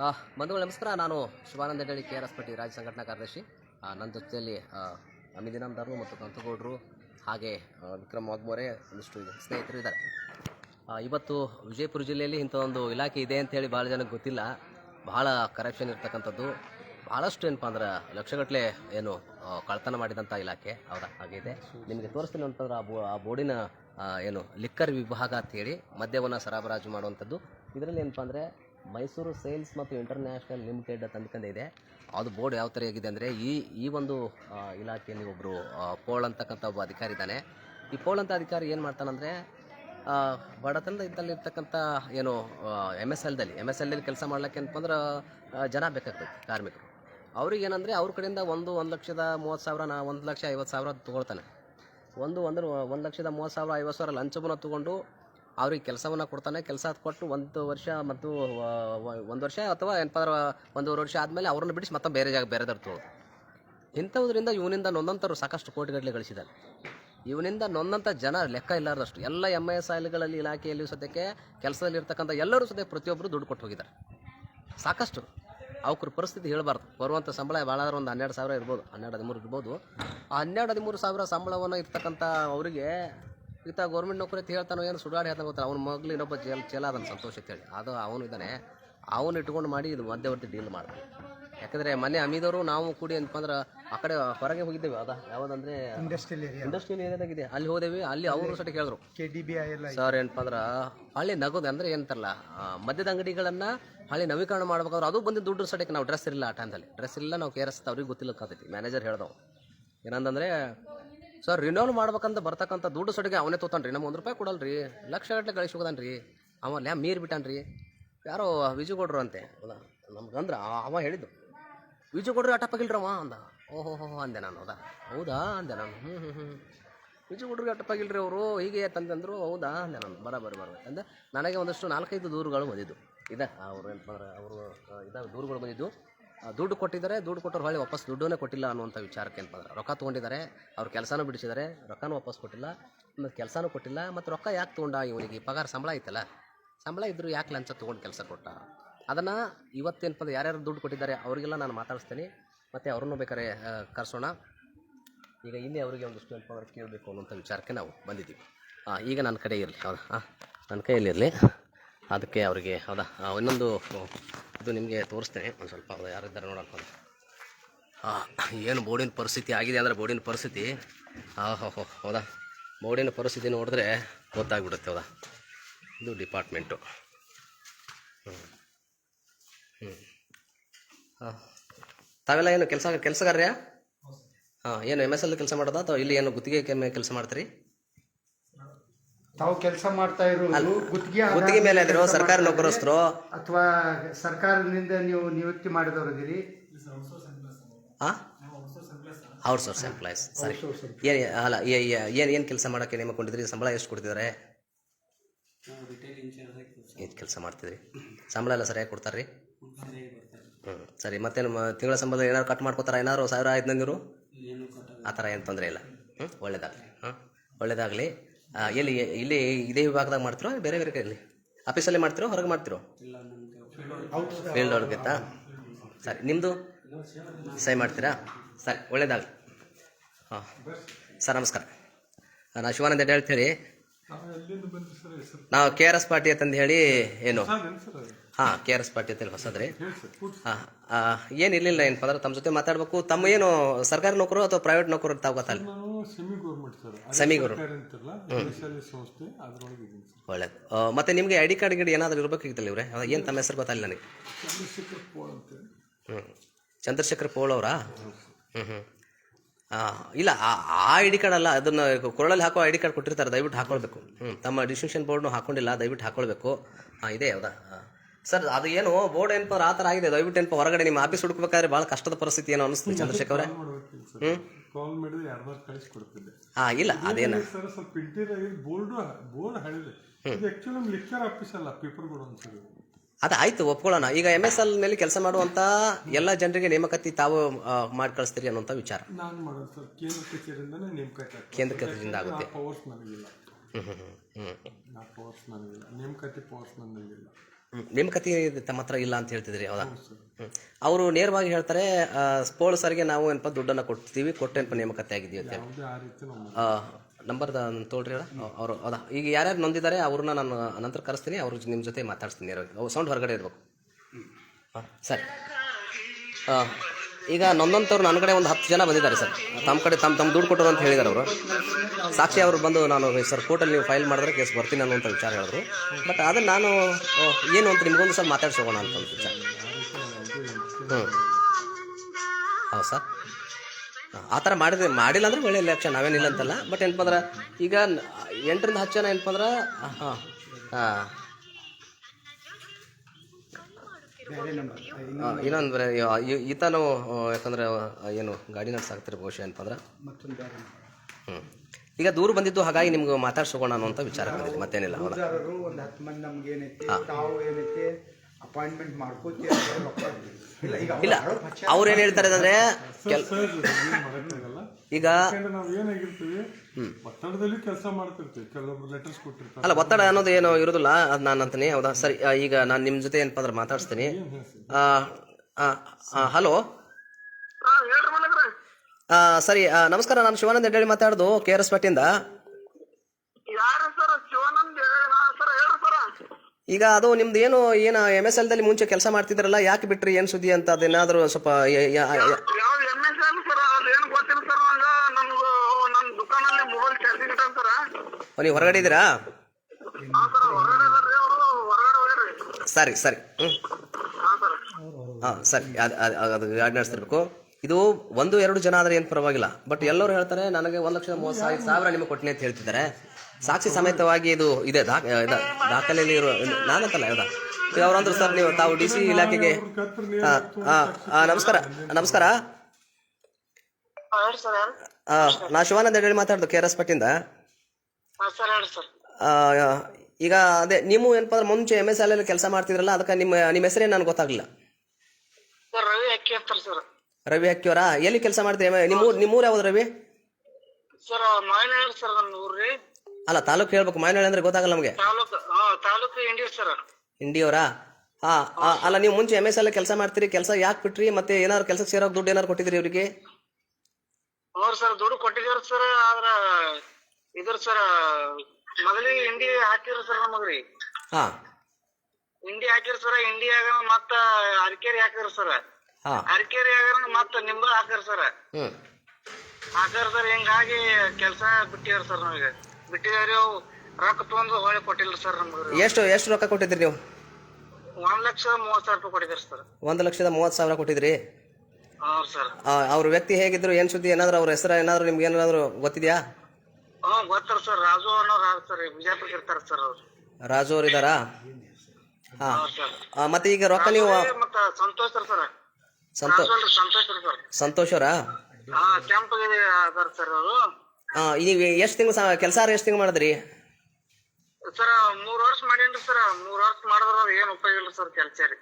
ಬಂಧುಗಳು, ನಮಸ್ಕಾರ. ನಾನು ಶಿವಾನಂದ ಹೇಳಿ ಕೆ ಆರ್ ಎಸ್ ಪಟ್ಟಿ ರಾಜ್ಯ ಸಂಘಟನಾ ಕಾರ್ಯದರ್ಶಿ. ನನ್ನ ಜೊತೆಯಲ್ಲಿ ಅಮಿದಿನಂದರು ಮತ್ತು ಕಂತಗೌಡರು, ಹಾಗೆ ವಿಕ್ರಮ್ ವಾಗ್ಮೋರೆ ಒಂದಿಷ್ಟು ಸ್ನೇಹಿತರು ಇದ್ದಾರೆ. ಇವತ್ತು ವಿಜಯಪುರ ಜಿಲ್ಲೆಯಲ್ಲಿ ಇಂಥ ಒಂದು ಇಲಾಖೆ ಇದೆ ಅಂತ ಹೇಳಿ ಭಾಳ ಜನಕ್ಕೆ ಗೊತ್ತಿಲ್ಲ. ಭಾಳ ಕರಪ್ಷನ್ ಇರ್ತಕ್ಕಂಥದ್ದು. ಭಾಳಷ್ಟು ಏನಪ್ಪ ಅಂದ್ರೆ ಲಕ್ಷಗಟ್ಟಲೆ ಏನು ಕಳ್ತನ ಮಾಡಿದಂಥ ಇಲಾಖೆ. ಹೌದಾ? ಹಾಗಿದೆ ನಿಮಗೆ ತೋರಿಸ್ತೀನಿ ಅಂತಂದ್ರೆ ಆ ಬೋ, ಆ ಬೋರ್ಡಿನ ಏನು, ಲಿಕ್ಕರ್ ವಿಭಾಗ ಅಂತ ಹೇಳಿ, ಮದ್ಯವನ್ನು ಸರಬರಾಜು ಮಾಡುವಂಥದ್ದು. ಇದರಲ್ಲಿ ಏನಪ್ಪ ಅಂದರೆ ಮೈಸೂರು ಸೇಲ್ಸ್ ಮತ್ತು ಇಂಟರ್ನ್ಯಾಷನಲ್ ಲಿಮಿಟೆಡ್ ತಂದ್ಕಂಡು ಇದೆ ಅದು ಬೋರ್ಡ್ ಯಾವ ಥರ ಆಗಿದೆ ಅಂದರೆ ಈ ಈ ಒಂದು ಇಲಾಖೆಯಲ್ಲಿ ಒಬ್ಬರು ಪೋಳ್ ಅಂತಕ್ಕಂಥ ಒಬ್ಬ ಅಧಿಕಾರಿ ಇದ್ದಾನೆ. ಈ ಪೋಳ್ ಅಂತ ಅಧಿಕಾರಿ ಏನು ಮಾಡ್ತಾನಂದರೆ ಬಡತನದ ಇದ್ದಲ್ಲಿರ್ತಕ್ಕಂಥ ಏನು ಎಂ ಎಸ್ ಎಲ್ದಲ್ಲಿ ಎಂ ಎಸ್ ಎಲ್ದಲ್ಲಿ ಕೆಲಸ ಮಾಡ್ಲಿಕ್ಕೆ ಅಂತಂದ್ರೆ ಜನ ಬೇಕಾಗ್ತದೆ ಕಾರ್ಮಿಕರು. ಅವ್ರಿಗೆ ಏನಂದರೆ ಅವ್ರ ಕಡೆಯಿಂದ ಒಂದು ಒಂದು ಲಕ್ಷದ ಮೂವತ್ತು ಸಾವಿರ, ನಾ, ಒಂದು ಲಕ್ಷ ಐವತ್ತು ಸಾವಿರ ತೊಗೊಳ್ತಾನೆ. ಒಂದು ಒಂದು ಒಂದು ಲಕ್ಷದ ಮೂವತ್ತು ಸಾವಿರ ಐವತ್ತು ಸಾವಿರ ಲಂಚವನ್ನು ತೊಗೊಂಡು ಅವ್ರಿಗೆ ಕೆಲಸವನ್ನು ಕೊಡ್ತಾನೆ. ಕೆಲಸ ಕೊಟ್ಟು ಒಂದು ವರ್ಷ ಮತ್ತು ಒಂದು ವರ್ಷ ಅಥವಾ ಏನಪ್ಪ ಅಂದ್ರೆ ಒಂದೂವರೆ ವರ್ಷ ಆದಮೇಲೆ ಅವ್ರನ್ನ ಬಿಡಿಸಿ ಮತ್ತೆ ಬೇರೆ ಜಾಗ ಬೇರೆದವ್ರು ತೊಗೊಳ್ಳೋದು ಇಂಥದ್ರಿಂದ ಇವನಿಂದ ನೊಂದಂಥವ್ರು ಸಾಕಷ್ಟು ಕೋಟಿಗಟ್ಟಲೆ ಗಳಿಸಿದ್ದಾರೆ. ಇವನಿಂದ ನೊಂದಂಥ ಜನ ಲೆಕ್ಕ ಇಲ್ಲಾರ್ದಷ್ಟು. ಎಲ್ಲ ಎಂ ಎಸ್ ಐಲ್ಗಳಲ್ಲಿ ಇಲಾಖೆಯಲ್ಲಿ ಸದ್ಯಕ್ಕೆ ಕೆಲಸದಲ್ಲಿ ಇರ್ತಕ್ಕಂಥ ಎಲ್ಲರೂ ಸದ್ಯ ಪ್ರತಿಯೊಬ್ಬರು ದುಡ್ಡು ಕೊಟ್ಟು ಹೋಗಿದ್ದಾರೆ. ಸಾಕಷ್ಟು. ಅವ್ರ ಪರಿಸ್ಥಿತಿ ಹೇಳಬಾರ್ದು. ಬರುವಂಥ ಸಂಬಳ ಭಾಳ ಒಂದು ಹನ್ನೆರಡು ಸಾವಿರ ಇರ್ಬೋದು. ಹನ್ನೆರಡು ಹದಿಮೂರು ಇರ್ಬೋದು. ಆ ಹನ್ನೆರಡು ಹದಿಮೂರು ಸಾವಿರ ಸಂಬಳವನ್ನು ಇರ್ತಕ್ಕಂಥ ಅವರಿಗೆ ಈತ ಗೌರ್ಮೆಂಟ್ ನೌಕರಿ ಅಂತ ಹೇಳ್ತಾನೋ ಏನು ಸುಡಾಡಿ ಹೇಳ್ತಾನೆ ಗೊತ್ತಾ ಅವ್ನ ಮಗ್ಳು ಇನ್ನೊಬ್ಬ ಜೇಲ್ ಚೇಲ ಅದನ್ನು ಸಂತೋಷ ಅಂತೇಳಿ ಅದು ಅವನು ಇದ್ದಾನೆ. ಅವನು ಇಟ್ಕೊಂಡು ಮಾಡಿ ಇದು ಮಧ್ಯವರ್ತಿ ಡೀಲ್ ಮಾಡ್ತಾನೆ. ಯಾಕಂದರೆ ಮನೆ ಅಮಿದವರು ನಾವು ಕೂಡಿ ಏನಪ್ಪ ಅಂದ್ರೆ ಆ ಕಡೆ ಹೊರಗೆ ಹೋಗಿದ್ದೇವೆ. ಅದ ಯಾವುದಂದ್ರೆ ಇಂಡಸ್ಟ್ರಿಯಲ್ ಏರಿಯಾ ಇಂಡಸ್ಟ್ರಿಯಲ್ ಏರಿಯಾದಾಗಿದೆ ಅಲ್ಲಿ ಹೋದೇವಿ. ಅಲ್ಲಿ ಅವರು ಸಟ್ ಕೇಳಿದ್ರು. ಕೆ ಡಿ ಬಿ ಐ ಎಲ್ಲ ಸರ್ ಏನಪ್ಪ ಅಂದ್ರೆ ಹಳ್ಳಿ ನಗೋದು ಅಂದ್ರೆ ಏನಂತಾರಲ್ಲ ಮದ್ಯದ ಅಂಗಡಿಗಳನ್ನ ಹಳ್ಳಿ ನವೀಕರಣ ಮಾಡ್ಬೇಕಾದ್ರೆ ಅದು ಬಂದು ದುಡ್ಡು ಸಡಕ್ಕೆ ನಾವು ಡ್ರೆಸ್ ಇರಲಿಲ್ಲ ಆ ಟೈಮ್ದಲ್ಲಿ ಡ್ರೆಸ್ ಇಲ್ಲ ನಾವು ಕೇರ್ ಅವ್ರಿಗೆ ಗೊತ್ತಿಲ್ಲ ಕಾತೈತಿ ಮ್ಯಾನೇಜರ್ ಹೇಳ್ದವು ಏನಂದ್ರೆ ಸರ್ ರಿನೋಲ್ ಮಾಡ್ಬೇಕಂತ ಬರ್ತಕ್ಕಂಥ ದುಡ್ಡು ಸಡಿಗೆ ಅವನೇ ತೊತಾನ್ರಿ. ನಮ್ಗೆ ಒಂದು ರೂಪಾಯಿ ಕೊಡಲ್ರಿ. ಲಕ್ಷ ಗಟ್ಟಲೆ ಗಳಿಸಿ ಹೋಗದಾನ್ರಿ. ಅವ ಲ್ಯಾ ಮೀರ್ ಬಿಟ್ಟಾನ್ರಿ. ಯಾರೋ ವಿಜುಗೌಡ್ರು ಅಂತೆ. ಹೌದಾ? ನಮ್ಗಂದ್ರೆ ಅವ ಹೇಳಿದ್ದು. ವಿಜಯಗೌಡ್ರು ಅವ ಅಂದ. ಓಹೋ ಹೋ ಅಂದೆ ನಾನು, ಹೌದಾ? ಹೌದಾ? ಅಂದೆ ನಾನು. ಹ್ಞೂ ಹ್ಞೂ ಹ್ಞೂ ವಿಜುಗೌಡ್ರಿಗೆ ಅಟಪ್ಪಾಗಿಲ್ರಿ ಅವರು, ಹೀಗೆ ತಂದಂದರು, ಹೌದಾ? ಅಂದೆ ನಾನು. ಬರ ಬರ ಅಂದೆ ನನಗೆ ಒಂದಷ್ಟು ನಾಲ್ಕೈದು ದೂರುಗಳು ಬಂದಿದ್ದು. ಇದೆ, ಅವರು ಏನಪ್ಪ ಅಂದ್ರೆ ಅವರು ಇದಾವೆ ದೂರುಗಳು ಬಂದಿದ್ದು. ದುಡ್ಡು ಕೊಟ್ಟಿದ್ದಾರೆ, ದುಡ್ಡು ಕೊಟ್ಟರು ಹೊಳ್ಳಿ ವಾಪಸ್ ದುಡ್ಡನ್ನೇ ಕೊಟ್ಟಿಲ್ಲ ಅನ್ನುವಂಥ ವಿಚಾರಕ್ಕೆ ಏನು ಅಂದ್ರೆ ರೊಕ್ಕ ತೊಗೊಂಡಿದ್ದಾರೆ, ಅವ್ರ ಕೆಲಸನೂ ಬಿಡಿಸಿದ್ದಾರೆ, ರೊಕ್ಕನೂ ವಾಪಸ್ ಕೊಟ್ಟಿಲ್ಲ ಮತ್ತು ಕೆಲಸನೂ ಕೊಟ್ಟಿಲ್ಲ, ಮತ್ತು ರೊಕ್ಕ ಯಾಕೆ ತೊಗೊಂಡ ಇವನಿಗೆ? ಪಗಾರ ಸಂಬಳ ಐತಲ್ಲ, ಸಂಬಳ ಇದ್ದರೂ ಯಾಕೆ ಲಂಚ ತೊಗೊಂಡು ಕೆಲಸ ಕೊಟ್ಟ? ಅದನ್ನು ಇವತ್ತೇನಪ್ಪ ಯಾರ್ಯಾರು ದುಡ್ಡು ಕೊಟ್ಟಿದ್ದಾರೆ, ಅವರಿಗೆಲ್ಲ ನಾನು ಮಾತಾಡಿಸ್ತೀನಿ, ಮತ್ತು ಅವ್ರನ್ನೂ ಬೇಕಾದ್ರೆ ಕರೆಸೋಣ. ಈಗ ಇಲ್ಲಿ ಅವರಿಗೆ ಏನಪ್ಪ ಅಂದ್ರೆ ಕೇಳಬೇಕು ಅನ್ನೋಂಥ ವಿಚಾರಕ್ಕೆ ನಾವು ಬಂದಿದ್ದೀವಿ. ಹಾಂ ಈಗ ನನ್ನ ಕಡೆ ಇರಲಿ, ಹೌದಾ? ಹಾಂ ನನ್ನ ಕೈಯಲ್ಲಿರಲಿ ಅದಕ್ಕೆ ಅವರಿಗೆ, ಹೌದಾ? ಇನ್ನೊಂದು ಇದು ನಿಮಗೆ ತೋರಿಸ್ತೇನೆ ಒಂದು ಸ್ವಲ್ಪ ಅದು ಯಾರಿದ್ದಾರೆ ನೋಡೋಣ ಹಾಂ ಏನು ಬೋರ್ಡಿನ ಪರಿಸ್ಥಿತಿ ಆಗಿದೆ ಅಂದರೆ ಬೋರ್ಡಿನ ಪರಿಸ್ಥಿತಿ? ಹಾಂ ಹೋ ಹೋ ಹೌದಾ? ಬೋರ್ಡಿನ ಪರಿಸ್ಥಿತಿ ನೋಡಿದ್ರೆ ಗೊತ್ತಾಗ್ಬಿಡುತ್ತೆ ಹೌದಾ? ಇದು ಡಿಪಾರ್ಟ್ಮೆಂಟು. ಹ್ಞೂ ಹ್ಞೂ ಹಾಂ ತಾವೆಲ್ಲ ಏನು ಕೆಲಸ ಕೆಲಸಗಾರ್ಯಾ ಹಾಂ ಏನು ಎಂ ಎಸ್ ಎಲ್ ಕೆಲಸ ಮಾಡೋದಾ ಅಥವಾ ಇಲ್ಲಿ ಏನು ಗುತ್ತಿಗೆ ಕೆಲಸ ಮಾಡ್ತೀರಿ? ತಾವು ಕೆಲಸ ಮಾಡ್ತಾ ಇರೋದು ಗುತ್ತಿಗೆ ಗುತ್ತಿಗೆ ಮೇಲೆ ಇದ್ರು ಸರ್ಕಾರ ನೌಕರಸ್ಥರು. ಅಥವಾ ಸರ್ಕಾರದಿಂದ ನೀವು ನಿವೃತ್ತಿ ಮಾಡಿದವರಿದ್ದೀರಿ ಹಾಂ ಔಟ್ ಸೋರ್ಸ್ ಎಂಪ್ಲಾಯೀಸ್ ಸರಿ ಏನು ಅಲ್ಲ ಏನು ಏನು ಕೆಲಸ ಮಾಡೋಕ್ಕೆ ನೇಮಕೊಂಡಿದ್ರಿ ಸಂಬಳ ಎಷ್ಟು ಕೊಡ್ತಿದ್ದಾರೆ ಏನು ಕೆಲಸ ಮಾಡ್ತಿದ್ರಿ? ಸಂಬಳ ಎಲ್ಲ ಸರಿಯಾಗಿ ಕೊಡ್ತಾರೆ ರೀ ಹ್ಞೂ ಸರಿ ಮತ್ತೇನು ಮ- ತಿಂಗಳ ಸಂಬಳ ಏನಾದ್ರು ಕಟ್ ಮಾಡ್ಕೋತಾರ? ಏನಾದ್ರು ಸಾವಿರ ಐದು ನಂದಿರು ಆ ಥರ ಏನು ತೊಂದರೆ ಇಲ್ಲ. ಹ್ಞೂ ಒಳ್ಳೇದಾಗಲಿ. ಹಾಂ ಒಳ್ಳೇದಾಗಲಿ. ಎಲ್ಲಿ, ಇಲ್ಲಿ ಇದೇ ವಿಭಾಗದಾಗ ಮಾಡ್ತಿರೋ ಬೇರೆ ಬೇರೆ ಕಡೆಯಲ್ಲಿ? ಆಫೀಸಲ್ಲಿ ಮಾಡ್ತಿರೋ, ಹೊರಗೆ ಮಾಡ್ತಿರೋ? ಫೀಲ್ಡ್ ಒಳಗೆತ್ತಾ ಸರಿ ನಿಮ್ಮದು ಸಹಿ ಮಾಡ್ತೀರಾ? ಸರಿ, ಒಳ್ಳೇದಾಗಲಿ. ಹಾಂ. ಸರ್, ನಮಸ್ಕಾರ. ನಾನು ಶಿವಾನಂದ ಅಂತ ಹೇಳ್ತೀರಿ. ನಾವು ಕೆ ಆರ್ ಎಸ್ ಪಾರ್ಟಿ ಅಂತಂದು ಹೇಳಿ, ಏನು? ಹಾಂ ಕೆ ಆರ್ ಎಸ್ ಪಾರ್ಟಿ ಅಂತೇಳಿ ಹೊಸದ್ರಿ. ಹಾಂ ಏನು ಇರಲಿಲ್ಲ ಏನಪ್ಪ ಅಂದ್ರೆ ತಮ್ಮ ಜೊತೆ ಮಾತಾಡಬೇಕು. ತಮ್ಮ ಏನು ಸರ್ಕಾರಿ ನೌಕರು ಅಥವಾ ಪ್ರೈವೇಟ್ ನೌಕರು ತಾವು ಗೊತ್ತಲ್ಲ ನಾನು ಸೆಮಿ ಗೌರ್ಮೆಂಟ್ ಸರ್ ಸೆಮಿ ಗೌರ್ ಸರ್ಕಾರ ಅಂತಾರಲ್ಲ ವೈಶಾಲಿ ಸಂಸ್ಥೆ ಅದ್ರೊಳಗೆ ಇದ್ದೀನಿ ಸರ್ ಒಳ್ಳೇದು ಮತ್ತೆ ನಿಮಗೆ ಐ ಡಿ ಕಾರ್ಡ್ ಗಿಡ ಏನಾದರೂ ಇರಬೇಕಾಗಿತ್ತಲ್ಲ ಇವ್ರೆ? ಏನು ತಮ್ಮ ಹೆಸರು ಗೊತ್ತಾಗಿಲ್ಲ ನನಗೆ ಚಂದ್ರಶೇಖರ್ ಪೋಳ್ ಅಂತೇಳಿ. ಹ್ಞೂ ಚಂದ್ರಶೇಖರ್ ಪೋಳ್ ಅವರಾ? ಹ್ಞೂ ಹ್ಞೂ ಇಲ್ಲ ಆ ಐ ಡಿ ಕಾರ್ಡ್ ಅಲ್ಲ ಅದನ್ನು ಕೊರಳಲ್ಲಿ ಹಾಕೋ ಐ ಡಿ ಕಾರ್ಡ್ ಕೊಟ್ಟಿರ್ತಾರೆ ದಯವಿಟ್ಟು ಹಾಕೊಳ್ಬೇಕು. ಹ್ಞೂ ತಮ್ಮ ಡಿಸ್ಟಿಂಕ್ಷನ್ ಬೋರ್ಡ್ನು ಹಾಕೊಂಡಿಲ್ಲ ದಯವಿಟ್ಟು ಹಾಕೊಳ್ಬೇಕು. ಹಾಂ ಇದೆ ಹೌದಾ ಹಾಂ. ಸರ್ ಅದು ಏನು ಬೋರ್ಡ್ ಏನಪ್ಪ ಆ ಥರ ಆಗಿದೆ. ದಯವಿಟ್ಟು ಏನಪ್ಪ ಹೊರಗಡೆ ನಿಮ್ಮ ಆಫೀಸ್ ಹುಡುಕ್ಬೇಕಾದ್ರೆ ಭಾಳ ಕಷ್ಟದ ಪರಿಸ್ಥಿತಿ ಏನೋ ಅನಿಸ್ತದೆ ಚಂದ್ರಶೇಖರ್ ಅವರೇ? ಮಾಡ್ಬೇಕಿಲ್ಲ ಹ್ಞೂ ಕಾಲ್ ಮಾಡಿದ್ರೆ ಯಾರ್ದಾರು ಕಳಿಸ್ಕೊಡ್ತಿದ್ದೆ ಹಾಂ ಇಲ್ಲ ಅದೇನು? ಸರ್ ಸ್ವಲ್ಪ ಇಂಟೀರಿಯರ್ ಬೋರ್ಡು ಬೋರ್ಡ್ ಹಳಿದೆ. ಇದು ಆಕ್ಚುಲಿ ನಮ್ಮ ಲಿಕ್ಕರ್ ಆಫೀಸ್ ಅಲ್ಲ ಪೇಪರ್ಗಳು ಅನ್ಸರ್ ಅದು ಆಯ್ತು ಒಪ್ಕೊಳ್ಳೋಣ. ಈಗ ಎಂ ಎಸ್ ಎಲ್ ಮೇಲೆ ಕೆಲಸ ಮಾಡುವಂತ ಎಲ್ಲ ಜನರಿಗೆ ನೇಮಕಾತಿ ತಾವು ಮಾಡಿ ಕಳಿಸ್ತೀರಿ ಅನ್ನೋಂಥ ವಿಚಾರ. ನಾನು ಮಾಡೋದು ಸರ್ ಕೇಂದ್ರ ಕಚೇರಿಯಿಂದನೇ ನೇಮಕಾತಿ ಆಗ್ತದೆ. ಕೇಂದ್ರ ಕಚೇರಿಯಿಂದ ಆಗುತ್ತೆ. ಆ ಪವರ್ಸ್ ನನಗಿಲ್ಲ. ಹ್ಮ್ ಹ್ಮ್ ಹ್ಮ್ ಹ್ಞೂ ಆ ಪವರ್ಸ್ ನನಗಿಲ್ಲ. ನೇಮಕಾತಿ ಪವರ್ಸ್ ನನಗಿಲ್ಲ. ಹ್ಮ್. ನೇಮಕಾತಿ ತಮ್ಮ ಹತ್ರ ಇಲ್ಲ ಅಂತ ಹೇಳ್ತಿದ್ರಿ ಹೌದಾ? ಅವರು ನೇರವಾಗಿ ಹೇಳ್ತಾರೆ ಸ್ಪೋರ್ಟ್ಸರಿಗೆ ಸ್ಪೋರ್ಟ್ ಸರ್ಗೆ ನಾವು ಏನಪ್ಪ ದುಡ್ಡನ್ನು ಕೊಡ್ತೀವಿ ಕೊಟ್ಟೇನಪ್ಪ ನೇಮಕತೆ ಆಗಿದ್ದೀವಿ ಅಂತ ನಂಬರ್ ತೋಳ್ರಿ ಹೇಳ ಅವರು ಹೌದಾ? ಈಗ ಯಾರ್ಯಾರು ನೊಂದಿದ್ದಾರೆ ಅವ್ರನ್ನ ನಾನು ನಂತರ ಕರೆಸ್ತೀನಿ ಅವ್ರ ನಿಮ್ಮ ಜೊತೆ ಮಾತಾಡ್ತೀನಿ ನೇರವಾಗಿ. ಸೌಂಡ್ ಹೊರಗಡೆ ಇರಬೇಕು. ಹಾಂ ಸರಿ. ಆ, ಈಗ ನೊಂದಂಥವ್ರು ನನ್ನ ಕಡೆ ಒಂದು ಹತ್ತು ಜನ ಬಂದಿದ್ದಾರೆ ಸರ್. ತಮ್ಮ ಕಡೆ ತಮ್ಮ ತಮ್ಮ ದುಡ್ಡು ಕೊಟ್ಟರು ಅಂತ ಹೇಳಿದ್ದಾರೆ ಅವರು. ಸಾಕ್ಷಿ ಅವರು ಬಂದು ನಾನು ಸರ್ ಕೋರ್ಟಲ್ಲಿ ನೀವು ಫೈಲ್ ಮಾಡಿದ್ರೆ ಕೇಸ್ ಬರ್ತೀನಿ ಅನ್ನುವಂಥ ವಿಚಾರ ಹೇಳಿದ್ರು. ಬಟ್ ಅದನ್ನು ನಾನು ಏನು ಅಂತ ನಿಮ್ಗೊಂದು ಸರ್ ಮಾತಾಡ್ಸೋಣ ಅಂತ ಒಂದು ವಿಚಾರ. ಹ್ಞೂ ಹೌದು ಸರ್. ಆ ಥರ ಮಾಡಿದ್ರೆ, ಮಾಡಿಲ್ಲ ಅಂದ್ರೆ ಒಳ್ಳೆ ಲಕ್ಷ ನಾವೇನಿಲ್ಲ ಅಂತಲ್ಲ. ಬಟ್ ಏನಪ್ಪ ಅಂದ್ರೆ ಈಗ ಎಂಟರಿಂದ ಹತ್ತು ಜನ ಏನಪ್ಪ ಅಂದ್ರೆ ಹಾಂ. ಬೇರೆ ಇನ್ನೊಂದ್ರೆ ಈತನು ಯಾಕಂದ್ರೆ ಏನು ಗಾಡಿ ನಡ್ಸಾಕ್ತಿರ ಬಹುಶಃ ಏನಪ್ಪ ಅಂದ್ರೆ ಮತ್ತೊಂದು ಹ್ಞೂ ಈಗ ದೂರ ಬಂದಿದ್ದು ಹಾಗಾಗಿ ನಿಮ್ಗೆ ಮಾತಾಡ್ಸೋಣ ಅನ್ನುವಂತ ವಿಚಾರ ಬಂದಿದೆ ಮತ್ತೇನಿಲ್ಲ ಹೌದಾ ಯೂಸರರು ಒಂದು ಹತ್ತು ಮಂದಿ ನಮ್ಗೆ ಏನೈತಿ ತಾವು ಏನೈತಿ ಅಪಾಯಿಂಟ್ಮೆಂಟ್ ಮಾಡ್ಕೋತೀವಿ ಇಲ್ಲ ಅವ್ರು ಏನು ಹೇಳ್ತಾರೆ ಅಂದ್ರೆ ಕೆಲ್ ಈಗ ಯಾಕಂದ್ರೆ ನಾವು ಏನಾಗಿರ್ತೀವಿ ಒತ್ತಡದಲ್ಲಿ ಕೆಲಸ ಮಾಡ್ತಿರ್ತೀವಿ. ಕೆಲವೊಬ್ರು ಲೆಟರ್ಸ್ ಕೊಟ್ಟಿರ್ತಾರೆ. ಅಲ್ಲ ಒತ್ತಡ ಅನ್ನೋದು ಏನು ಇರೋದಿಲ್ಲ. ಅದು ನಾನು ಅಂತೀನಿ ಹೌದಾ? ಸರಿ ಆ, ಈಗ ನಾನು ನಿಮ್ಮ ಜೊತೆ ಏನಪ್ಪ ಅಂದ್ರೆ ಮಾತಾಡಿಸ್ತೀನಿ. ಹಲೋ? ಸರಿ ಆ, ನಮಸ್ಕಾರ ನಾನು ಶಿವಾನಂದ್ ಹೆಡ್ಡಳ್ಳಿ ಮಾತಾಡೋದು ಕೆ ಆರ್ ಎಸ್ ಪಟ್ಟಿಂದ ಯಾರು ಸರ್? ಶಿವಾನಂದ್ ಸರ್ ಹೇಳ್ರಿ ಸರ್. ಈಗ ಅದು ನಿಮ್ದು ಏನು ಏನು ಎಂ ಎಸ್ ಎಲ್ದಲ್ಲಿ ಮುಂಚೆ ಕೆಲಸ ಮಾಡ್ತಿದ್ರಲ್ಲ ಯಾಕೆ ಬಿಟ್ರಿ ಏನು ಸುದ್ದಿ ಅಂತ ಅದೇನಾದರೂ ಸ್ವಲ್ಪ ಯ- ಯ- ಯ- ಯಾವ ಎಂ ಎಸ್ ಎಲ್ ಸರ್ ಅದೇನು ಗೊತ್ತಿಲ್ಲ ಸರ್ ನಂಗ ನಮ್ದು ನನ್ನ ದುಕಾನಲ್ಲಿ ಮೊಬೈಲ್ ಚಾರ್ಜಿಂಗ್ ಇಟ್ಟಾನ ಸರ್ ನೀವು ಹೊರಗಡೆ ಇದ್ದೀರಾ ಸರಿ ಸರಿ ಹ್ಞೂ ಹಾ ಸರ್. ಅದು ಅದು ಗಾಡಿ ನಡೆಸ್ತಿರ್ಬೇಕು ಇದು ಒಂದು ಎರಡು ಜನ ಆದರೆ ಏನು ಪರವಾಗಿಲ್ಲ. ಬಟ್ ಎಲ್ಲರೂ ಹೇಳ್ತಾರೆ ನನಗೆ ಒಂದು ಲಕ್ಷದ ಮೂವತ್ತೈದು ಸಾವಿರ ನಿಮಗೆ ಕೊಟ್ಟಿನಿ ಅಂತ ಹೇಳ್ತಿದ್ದಾರೆ. ಸಾಕ್ಷಿ ಸಮೇತವಾಗಿ ಇದು ಇದೆ ದಾಖಲೆಯಲ್ಲಿ ಇರೋ ನಾನಂತಲ್ಲ ಹೌದಾ ಅವರಂದ್ರು ಸರ್ ನೀವು ತಾವು ಡಿ ಸಿ ಇಲಾಖೆಗೆ ನಮಸ್ಕಾರ ನಮಸ್ಕಾರ. ನಾ ಶಿವಾನಂದ ಹೇಳಿ ಮಾತಾಡ್ದು ಕೆ ಆರ್ ಎಸ್ ಪಟ್ಟಿಂದ ಸರ್ ಹೇಳಿ ಸರ್. ಆ, ಈಗ ಅದೇ ನೀವು ಏನಪ್ಪ ಅಂದ್ರೆ ಮುಂಚೆ ಎಂ ಎಸ್ ಎಲ್ ಕೆಲಸ ಮಾಡ್ತಿದ್ರಲ್ಲ ಅದಕ್ಕೆ ನಿಮ್ಮ ನಿಮ್ಮ ಹೆಸರೇ ನನಗೆ ಗೊತ್ತಾಗ್ಲಿಲ್ಲ. ಸರ್ ರವಿ ಅಕ್ಕಿ ಅಂತಾರೆ ಸರ್. ರವಿ ಹಕ್ಕಿಯವರಾ ಎಲ್ಲಿ ಕೆಲಸ ಮಾಡ್ತೀರಿ ನಿಮ್ಮ ನಿಮ್ಮೂರು ಯಾವ್ದು ರವಿ? Sir sir ಊರ್ರಿ. ಅಲ್ಲ ತಾಲೂಕು ಹೇಳ್ಬೇಕು ಮಾಯನಹಳ್ಳಿ ಅಂದ್ರೆ ಗೊತ್ತಾಗಲ್ಲ ನಮಗೆ. ತಾಲೂಕು ಹಾ ತಾಲೂಕು ಇಂಡಿಯಾ ಸರ್. ಇಂಡಿಯವರಾ ಹಾ ಆ, ಅಲ್ಲ ನೀವು ಮುಂಚೆ ಎಂ ಎಸ್ ಎಲ್ ಕೆಲಸ ಮಾಡ್ತೀರಿ ಕೆಲಸ ಯಾಕೆ ಬಿಟ್ರಿ ಮತ್ತೆ ಏನಾದ್ರು ಕೆಲಸ ಸೇರೋಕೆ ದುಡ್ಡು ಏನಾದ್ರು ಕೊಟ್ಟಿದ್ರಿ ಇವರಿಗೆ? ಹ್ಞೂ ಸರ್ ದುಡ್ಡು ಸರ್ ಆದ್ರ ಇದ್ರ ಸರ್ ಮೊದಲಿಗೆ ಇಂಡಿಯಾ ಹಾಕಿರ ಸರ್ ನಮಗ್ರಿ. ಹಾ. ಇಂಡಿಯಾ ಹಾಕಿರಿ ಸರ್ ಇಂಡಿಯಾಗ ಮತ್ತ ಅರ್ಕೇರಿ ಹಾಕಿರಿ ಸರ್. ಹಾ. ಆಗ ಮತ್ತ ನಿಂಬ ಹಾಕರ್ ಸರ್. ಹ್ಮ್. ಹಾಕಿರಿ ಸರ್ ಹಿಂಗಾಗಿ ಕೆಲಸ ಬಿಟ್ಟಿವ್ರಿ ಸರ್ ನಮಗೆ ಬಿಟ್ಟಿದಾರ ಅವು ರೊಕ್ಕ ತೊಗೊಂಡು ಹೊಳೆ ಕೊಟ್ಟಿಲ್ಲ ಸರ್ ನಮ್ಗೆ ಎಷ್ಟು ಎಷ್ಟು ರೊಕ್ಕ ಕೊಟ್ಟಿದ್ರಿ ನೀವು? ಒಂದ್ ಲಕ್ಷ ಮೂವತ್ ಸಾವಿರ ರೂಪಾಯಿ ಕೊಟ್ಟಿದ್ರಿ ಸರ್. ಒಂದು ಲಕ್ಷದ ಮೂವತ್ತು ಸಾವಿರ ಕೊಟ್ಟಿದ್ರಿ? ಹ್ಞೂ ಸರ್. ಆ, ಅವ್ರ ವ್ಯಕ್ತಿ ಹೇಗಿದ್ರು ಏನು ಸುದ್ದಿ ಏನಾದ್ರು ಅವ್ರ ಹೆಸರು ಏನಾದ್ರು ನಿಮ್ಗೆ ಏನಾದ್ರು ಗೊತ್ತಿದೆಯಾ? ಹ್ಞೂ ಗೊತ್ತಾರ ಸರ್ ರಾಜು ಅನ್ನೋರು ಸರ್ ಹಾ ಇರ್ತಾರ ಸರ್ ಅವ್ರು. ರಾಜು ಅವ್ರು ಇದ್ದಾರಾ ಹಾಂ. ಹ್ಞೂ ಸರ್ ಮತ್ತೆ ಈಗ ರೊಕ್ಕ ನೀವು ಮತ್ತ ಸಂತೋಷ್ ಸರ್ ಸರ್ ಸಂತೋ ರಾಜು ಅಲ್ರಿ ಸಂತೋಷ್ ರೀ ಸರ್ ಸಂತೋಷ್ ಅವರಾ? ಹಾ ಕೆಂಪಗೆ ಅದಾರ ಸರ್ ಅವರು. ಆ, ನೀವು ಎಷ್ಟು ತಿಂಗಳು ಕೆಲಸ ಎಷ್ಟು ತಿಂಗಳು ಮಾಡಿದ್ರಿ? ಸರ್ ಮೂರ್ ವರ್ಷ ಮಾಡೇನ್ರಿ ಸರ್ ಮೂರ್ ವರ್ಷ ಮಾಡಿದ್ರ ಏನ್ ಉಪಯೋಗ ಇಲ್ಲ ಸರ್ ಕೆಲ್ಸ ರೀ.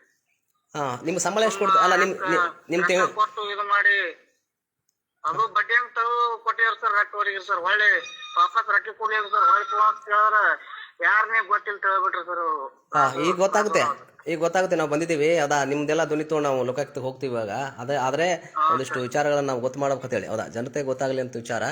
ಹಾಂ ನಿಮ್ಮ ಸಂಬಳ ಎಷ್ಟು ಕೊಡ್ತಾ ಅಲ್ಲ ನಿಮ್ಮ ನಿಮ್ಮ ತಿಂಗ್ ತಿಂಗಳು ಕೊಟ್ಟು ಇದು ಮಾಡಿ ಅದು ಬಡ್ಡಿ ಅಂತ ಕೊಟ್ಟಿವ್ರ ಸರ್ ರೊಕ್ಕ ಅವ್ರಿಗೆ ಸರ್. ಹೊಳ್ಳಿ ವಾಪಸ್ ರೊಕ್ಕ ಕೊಡ್ಲಿ ಸರ್ ಹೊಳ್ಳಿ ಅಂತ ಕೇಳಿದ್ರ ಯಾರನ್ನೇ ಗೊತ್ತಿಲ್ಲ ತಗೊಬಿಟ್ರಿ ಸರ್ ಅವ್ರು. ಹಾ ಈಗ ಗೊತ್ತಾಗುತ್ತೆ. ಈಗ ಗೊತ್ತಾಗುತ್ತೆ ನಾವು ಬಂದಿದ್ದೀವಿ. ಅದ ನಿಮ್ದೆಲ್ಲ ಧ್ವನಿ ತೊಗೊಂಡು ನಾವು ಲೋಕಾಯುಕ್ತಕ್ಕೆ ಹೋಗ್ತೀವಿ ಇವಾಗ. ಅದೇ ಆದರೆ ಒಂದಿಷ್ಟು ವಿಚಾರಗಳನ್ನ ನಾವು ಗೊತ್ತು ಮಾಡ್ಬೇಕು ಹೇಳಿ. ಹೌದಾ? ಜನತೆ ಗೊತ್ತಾಗಲಿ ಅಂತ ವಿಚಾರ.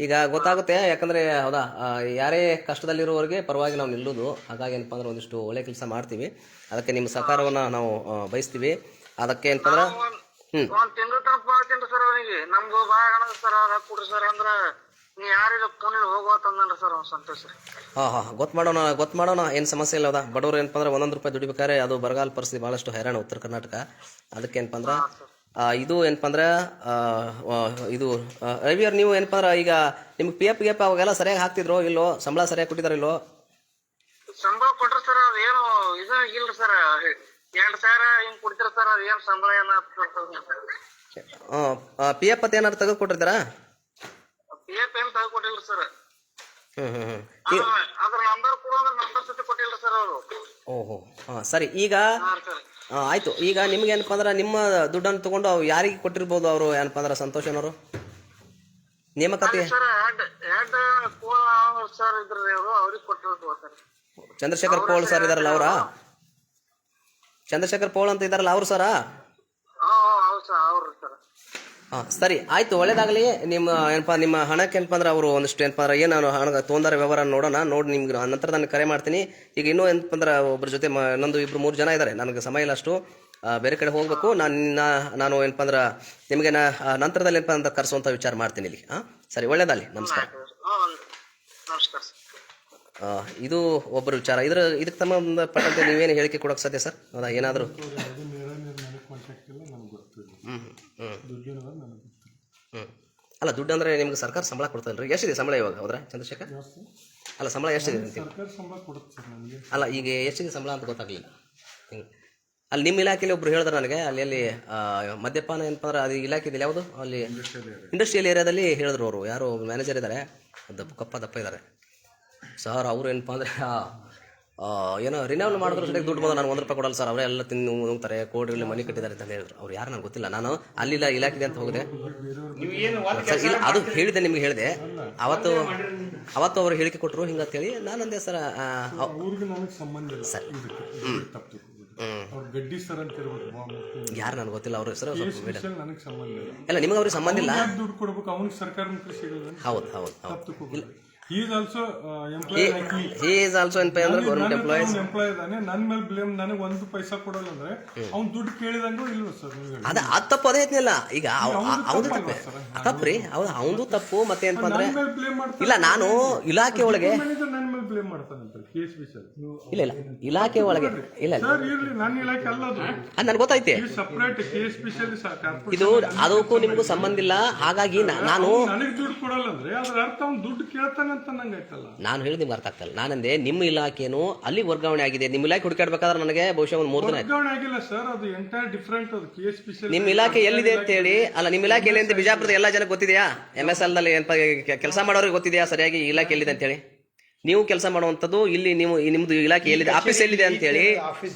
ಈಗ ಗೊತ್ತಾಗುತ್ತೆ ಯಾಕಂದ್ರೆ ಹೌದಾ ಆ, ಯಾರೇ ಕಷ್ಟದಲ್ಲಿರುವವರಿಗೆ ಪರವಾಗಿ ನಾವು ನಿಲ್ಲೋದು. ಹಾಗಾಗಿ ಏನಪ್ಪ ಅಂದ್ರೆ ಒಂದಿಷ್ಟು ಒಳ್ಳೆ ಕೆಲಸ ಮಾಡ್ತೀವಿ. ಅದಕ್ಕೆ ನಿಮ್ಮ ಸಹಕಾರವನ್ನು ನಾವು ಆ, ಬಯಸ್ತೀವಿ. ಅದಕ್ಕೆ ಏನಪ್ಪ ಅಂದ್ರೆ ಒಂದ್ ತಿಂಗಳ ತನಕ ಅಂತ ಸರ್ ಅವನಿಗೆ. ನಮ್ದು ಬಾಳ ಹಣ ಸರ್ ರೊಕ್ಕ ಕೊಡ್ರಿ ಸರ್ ಅಂದ್ರ ನೀ ಯಾರಿಲ್ಲ ಫೋನಿಗೆ ಹೋಗೋತಂದ್ರಿ ಸರ್ ಅವ್ನ ಸಂತೋಷ ಹಾಂ ಹಾಂ ಗೊತ್ತು ಮಾಡೋಣ ಗೊತ್ತು ಮಾಡೋಣ. ಏನು ಸಮಸ್ಯೆ ಇಲ್ಲ ಅದ ಬಡವರು ಏನಪ್ಪ ಅಂದ್ರೆ ಒಂದೊಂದು ರೂಪಾಯಿ ದುಡಿಬೇಕಾರೆ ಅದು ಬರಗಾಲ ಪರಿಸ್ಥಿತಿ ಭಾಳಷ್ಟು ಹೈರಾಣ ಉತ್ತರ ಕರ್ನಾಟಕ. ಅದಕ್ಕೆ ಏನಪ್ಪ ಅಂದ್ರೆ ಇದು ಏನಪ್ಪ ಅಂದ್ರೆ ಇದು ಆ, ರವಿ ಅವ್ರು ನೀವು ಏನಪ್ಪ ಅಂದ್ರೆ ಈಗ ನಿಮ್ಗೆ ಪಿ ಎಫ್ ಗಿ ಅವಾಗೆಲ್ಲ ಸರಿಯಾಗಿ ಹಾಕ್ತಿದ್ರು ಇಲ್ಲೋ? ಸಂಬಳ ಸರಿಯಾಗಿ ಕೊಟ್ಟಿದಾರ ಇಲ್ಲೋ? ಸಂಬಳ ಕೊಟ್ರಿ ಸರ್ ಅದೇನು ಇದು ಇಲ್ರಿ ಸರ್ ಎರಡ್ ಸಾವಿರ ಹಿಂಗ್ ಕೊಡ್ತೀರ ಸರ್ ಅದ್ ಏನ್ ಸಂಬಳ ಏನ ಪಿ ಎಫ್ ಅಂತ ಏನಾದ್ರು ತೆಗೆದು ಕೊಟ್ಟಿರ್ತಾರಾ ಪಿ ಎಫ್ ಏನ್ ತಗೊಟ್ಟಿಲ್ರಿ ಸರ್. ಹ್ಞೂ ಹ್ಞೂ ಹ್ಞೂ ಅದ್ರ ನಂಬರ್ ಕೊಡು ಅಂದ್ರೆ ನಂಬರ್ ಸತಿ ಕೊಟ್ಟಿಲ್ಲ ಸರ್ ಅವರು. ಓಹೋ ಹಾಂ ಸರಿ ಈಗ ಹಾ ಸರ್. ಆ, ಆಯ್ತು. ಈಗ ನಿಮ್ಗೆ ಏನಪ್ಪ ಅಂದ್ರೆ ನಿಮ್ಮ ದುಡ್ಡನ್ನು ತಗೊಂಡು ಅವ್ರು ಯಾರಿಗೆ ಕೊಟ್ಟಿರ್ಬೋದು ಅವರು ಏನಪ್ಪ ಸಂತೋಷ್ ಅವರು ನೇಮಕಾತಿ ಸರ್ ಹೆಡ್ ಹೆಡ್ ಸರ್ ಇದ್ರ ಅವರು ಅವ್ರಿಗೆ ಕೊಟ್ಟಿರೋದು ಸರ್. ಚಂದ್ರಶೇಖರ್ ಕೋಳ್ ಸರ್ ಇದಾರಲ್ಲ ಅವರಾ ಚಂದ್ರಶೇಖರ್ ಪೌಲ್ ಅಂತ ಇದ್ದಾರಲ್ಲ ಅವರು ಸರ? ಹಾ ಸರ್ ಆಯ್ತು ಒಳ್ಳೇದಾಗಲಿ. ನಿಮ್ಮ ಏನಪ್ಪ ನಿಮ್ಮ ಹಣಕ್ಕೆ ಏನಪ್ಪ ಅಂದ್ರೆ ಅವರು ಒಂದಿಷ್ಟು ಏನಪ್ಪ ಅಂದ್ರೆ ಏನು ಹಣ ತೊಂದರೆ ವ್ಯವಹಾರ ನೋಡೋಣ ನೋಡಿ ನಿಮ್ಗೆ ನಂತರ ನಾನು ಕರೆ ಮಾಡ್ತೀನಿ. ಈಗ ಇನ್ನೂ ಏನಪ್ಪ ಅಂದ್ರೆ ಒಬ್ಬರ ಜೊತೆ ಇನ್ನೊಂದು ಇಬ್ಬರು ಮೂರು ಜನ ಇದ್ದಾರೆ ನನಗೆ ಸಮಯ ಇಲ್ಲ ಅಷ್ಟು. ಬೇರೆ ಕಡೆ ಹೋಗಬೇಕು. ನಾನು ನಾನು ಏನಪ್ಪ ಅಂದ್ರೆ ನಿಮಗೆ ನಂತರದಲ್ಲಿ ಏನಪ್ಪ ಅಂತ ಕರೆಸುವಂಥ ವಿಚಾರ ಮಾಡ್ತೀನಿ ಇಲ್ಲಿ. ಹಾಂ ಸರಿ ಒಳ್ಳೇದಾಗಲಿ. ನಮಸ್ಕಾರ. ನಮಸ್ಕಾರ ಇದು ಒಬ್ಬರು ವಿಚಾರ. ಇದ್ರ ಇದಕ್ಕೆ ಸಂಬಂಧಪಟ್ಟಂತೆ ನೀವೇನು ಹೇಳಿಕೆ ಕೊಡೋಕೆ ಸಾಧ್ಯ ಸರ್? ಹೌದಾ ಏನಾದರೂ? ಅಲ್ಲ ದುಡ್ಡು ಅಂದರೆ ನಿಮ್ಗೆ ಸರ್ಕಾರ ಸಂಬಳ ಕೊಡ್ತದಲ್ರಿ? ಎಷ್ಟಿದೆ ಸಂಬಳ ಇವಾಗ ಹೌದ್ರಾ ಚಂದ್ರಶೇಖರ್? ಅಲ್ಲ ಸಂಬಳ ಎಷ್ಟಿದೆ ಅಲ್ಲ ಈಗ ಎಷ್ಟಿದೆ ಸಂಬಳ ಅಂತ ಗೊತ್ತಾಗ್ಲಿಲ್ಲ. ಅಲ್ಲಿ ನಿಮ್ಮ ಇಲಾಖೆಯಲ್ಲಿ ಒಬ್ರು ಹೇಳಿದ್ರು ನನಗೆ ಅಲ್ಲಿ ಮದ್ಯಪಾನ ಏನಪ್ಪ ಅಂದ್ರೆ ಅದು ಇಲಾಖೆ ಇದೆ ಯಾವುದು? ಅಲ್ಲಿ ಇಂಡಸ್ಟ್ರಿಯಲ್ ಏರಿಯಾದಲ್ಲಿ ಹೇಳಿದ್ರು ಅವರು. ಯಾರು ಮ್ಯಾನೇಜರ್ ಇದ್ದಾರೆ. ದಪ್ಪ ಕಪ್ಪ ದಪ್ಪ ಇದ್ದಾರೆ. ಸರ್ ಅವ್ರು ಏನಪ್ಪ ಅಂದರೆ ಏನೋ ರಿನವಲ್ ಮಾಡಿದ್ರು ಸರಿಯಾಗಿ ದುಡ್ಡು ಬಂದು ನಾನು ಒಂದು ರೂಪಾಯಿ ಕೊಡಲ್ಲ ಸರ್ ಅವರೇ ಎಲ್ಲ ತಿಂದು ಹೋಗ್ತಾರೆ ಇಲ್ಲಿ ಮನೆ ಕಟ್ಟಿದ್ದಾರೆ ಅಂತ ಹೇಳಿದ್ರು. ಅವ್ರು ಯಾರು ನಂಗೆ ಗೊತ್ತಿಲ್ಲ. ನಾನು ಅಲ್ಲಿಲ್ಲ ಇಲಾಖೆ ಅಂತ ಹೋಗಿದೆ ಸರ್ ಇಲ್ಲ ಅದು ಹೇಳಿದೆ ನಿಮ್ಗೆ ಹೇಳಿದೆ. ಅವತ್ತು ಅವತ್ತು ಅವರು ಹೇಳಿಕೆ ಕೊಟ್ಟರು ಹೇಳಿ ನಾನು ಅಂದೆ ಸರ್ ಇಲ್ಲ. ಸರ್. ಯಾರು ನನಗೆ ಗೊತ್ತಿಲ್ಲ ಅವ್ರ ಹೆಸರು ಇಲ್ಲ. ನಿಮ್ಗೆ ಅವ್ರಿಗೆ ಸಂಬಂಧ ಇಲ್ಲ. ಹೌದು ಹೌದು ಹೌದು. ತಪ್ಪು me he is also N ಪೈ ಅಂದ್ರೆ ಗೌರ್ಮೆಂಟ್ ಎಂಪ್ಲಾಯೀಸ್ ಎಂಪ್ಲಾಯ್ ಇದ್ದಾನೆ ನನ್ನ ಮೇಲೆ ಬ್ಲೇಮ್ ನನಗೆ ಒಂದು ಪೈಸಾ ಕೊಡಲ್ಲ ಅಂದ್ರೆ ಅವ್ನು ದುಡ್ಡು ಕೇಳಿದಂಗೂ ಇಲ್ವ ಸರ್ ನೀವು ಹೇಳಿ ಅದ ಅದು ತಪ್ಪು ಅದೇ ಐತಿನಲ್ಲ. ಈಗ ಅವನು ತಪ್ಪೆ. ತಪ್ಪ್ರಿ ಹೌದು ಅವನದು ತಪ್ಪು. ಮತ್ತೆ ಏನಪ್ಪ ಅಂದ್ರೆ ನನ್ನ ಮೇಲೆ ಬ್ಲೇಮ್ ಮಾಡ್ತಾರೆ ಇಲ್ಲ ನಾನು ಇಲಾಖೆ ಒಳಗೆ ಮ್ಯಾನೇಜರ್ ನನ್ನ blame K S B sir ಇಲ್ಲ ಇಲ್ಲ. ಇಲಾಖೆ ಒಳಗೆ. ಇಲ್ಲ ಸರ್ ಇರ್ಲಿ ನನ್ನ ಇಲಾಖೆ ಅಲ್ಲ ಅದು. ನನಗೆ ಗೊತ್ತೈತೆ. Separate K S B C ಇದು ಅದಕ್ಕೂ ನಿಮಗೂ ಸಂಬಂಧ ಇಲ್ಲ. ಹಾಗಾಗಿ ನಾನು ನನಗೆ ದುಡ್ಡು ಕೊಡಲ್ಲ ಅಂದ್ರೆ ಅದ್ರ ಅರ್ಥ ಅವ್ನು ದುಡ್ಡು ಕೇಳ್ತಾನಂತ ನಂಗೆ ಆಯ್ತಲ್ಲ. ನಾನು ಹೇಳಿದ ನಿಮ್ಗೆ ಅರ್ಥ ಆಗ್ತಲ್ಲ. ನಾನಂದೆ ನಿಮ್ಮ ಇಲಾಖೆನು ಅಲ್ಲಿ ವರ್ಗಾವಣೆ ಆಗಿದೆ. ನಿಮ್ಮ ಇಲಾಖೆ ಹುಡುಕಾಡ್ಬೇಕಾದ್ರೆ ನನಗೆ ಬಹುಶಃ ಒಂದು ಮೂರು ದಿನ ವರ್ಗಾವಣೆ ಆಗಿಲ್ಲ ಸರ್ ಅದು ಎಂಟೈರ್ ಡಿಫ್ರೆಂಟ್ ಅದು ಕೆ ಎಸ್ ಬಿ ಸಿ ನಿಮ್ಮ ಇಲಾಖೆ ಎಲ್ಲಿದೆ ಅಂತ ಹೇಳಿ ಅಲ್ಲ ನಿಮ್ಮ ಇಲಾಖೆ ಎಲ್ಲಿ ಅಂತ ಬಿಜಾಪುರದ ಎಲ್ಲ ಜನ ಗೊತ್ತಿದೆಯಾ? ಎಂ ಎಸ್ ಎಲ್ನಲ್ಲಿ ಕೆಲಸ ಮಾಡೋರಿಗೆ ಗೊತ್ತಿದೆಯಾ? ಸರಿಯಾಗಿ ಇಲಾಖೆ ಎಲ್ಲಿದೆ ಅಂತ ಹೇಳಿ. ನೀವು ಕೆಲಸ ಮಾಡುವಂತದ್ದು ಇಲ್ಲಿ ನೀವು ನಿಮ್ದು ಇಲಾಖೆ ಎಲ್ಲಿದೆ? ಆಫೀಸ್ ಎಲ್ಲಿದೆ ಅಂತ ಹೇಳಿ. ಆಫೀಸ್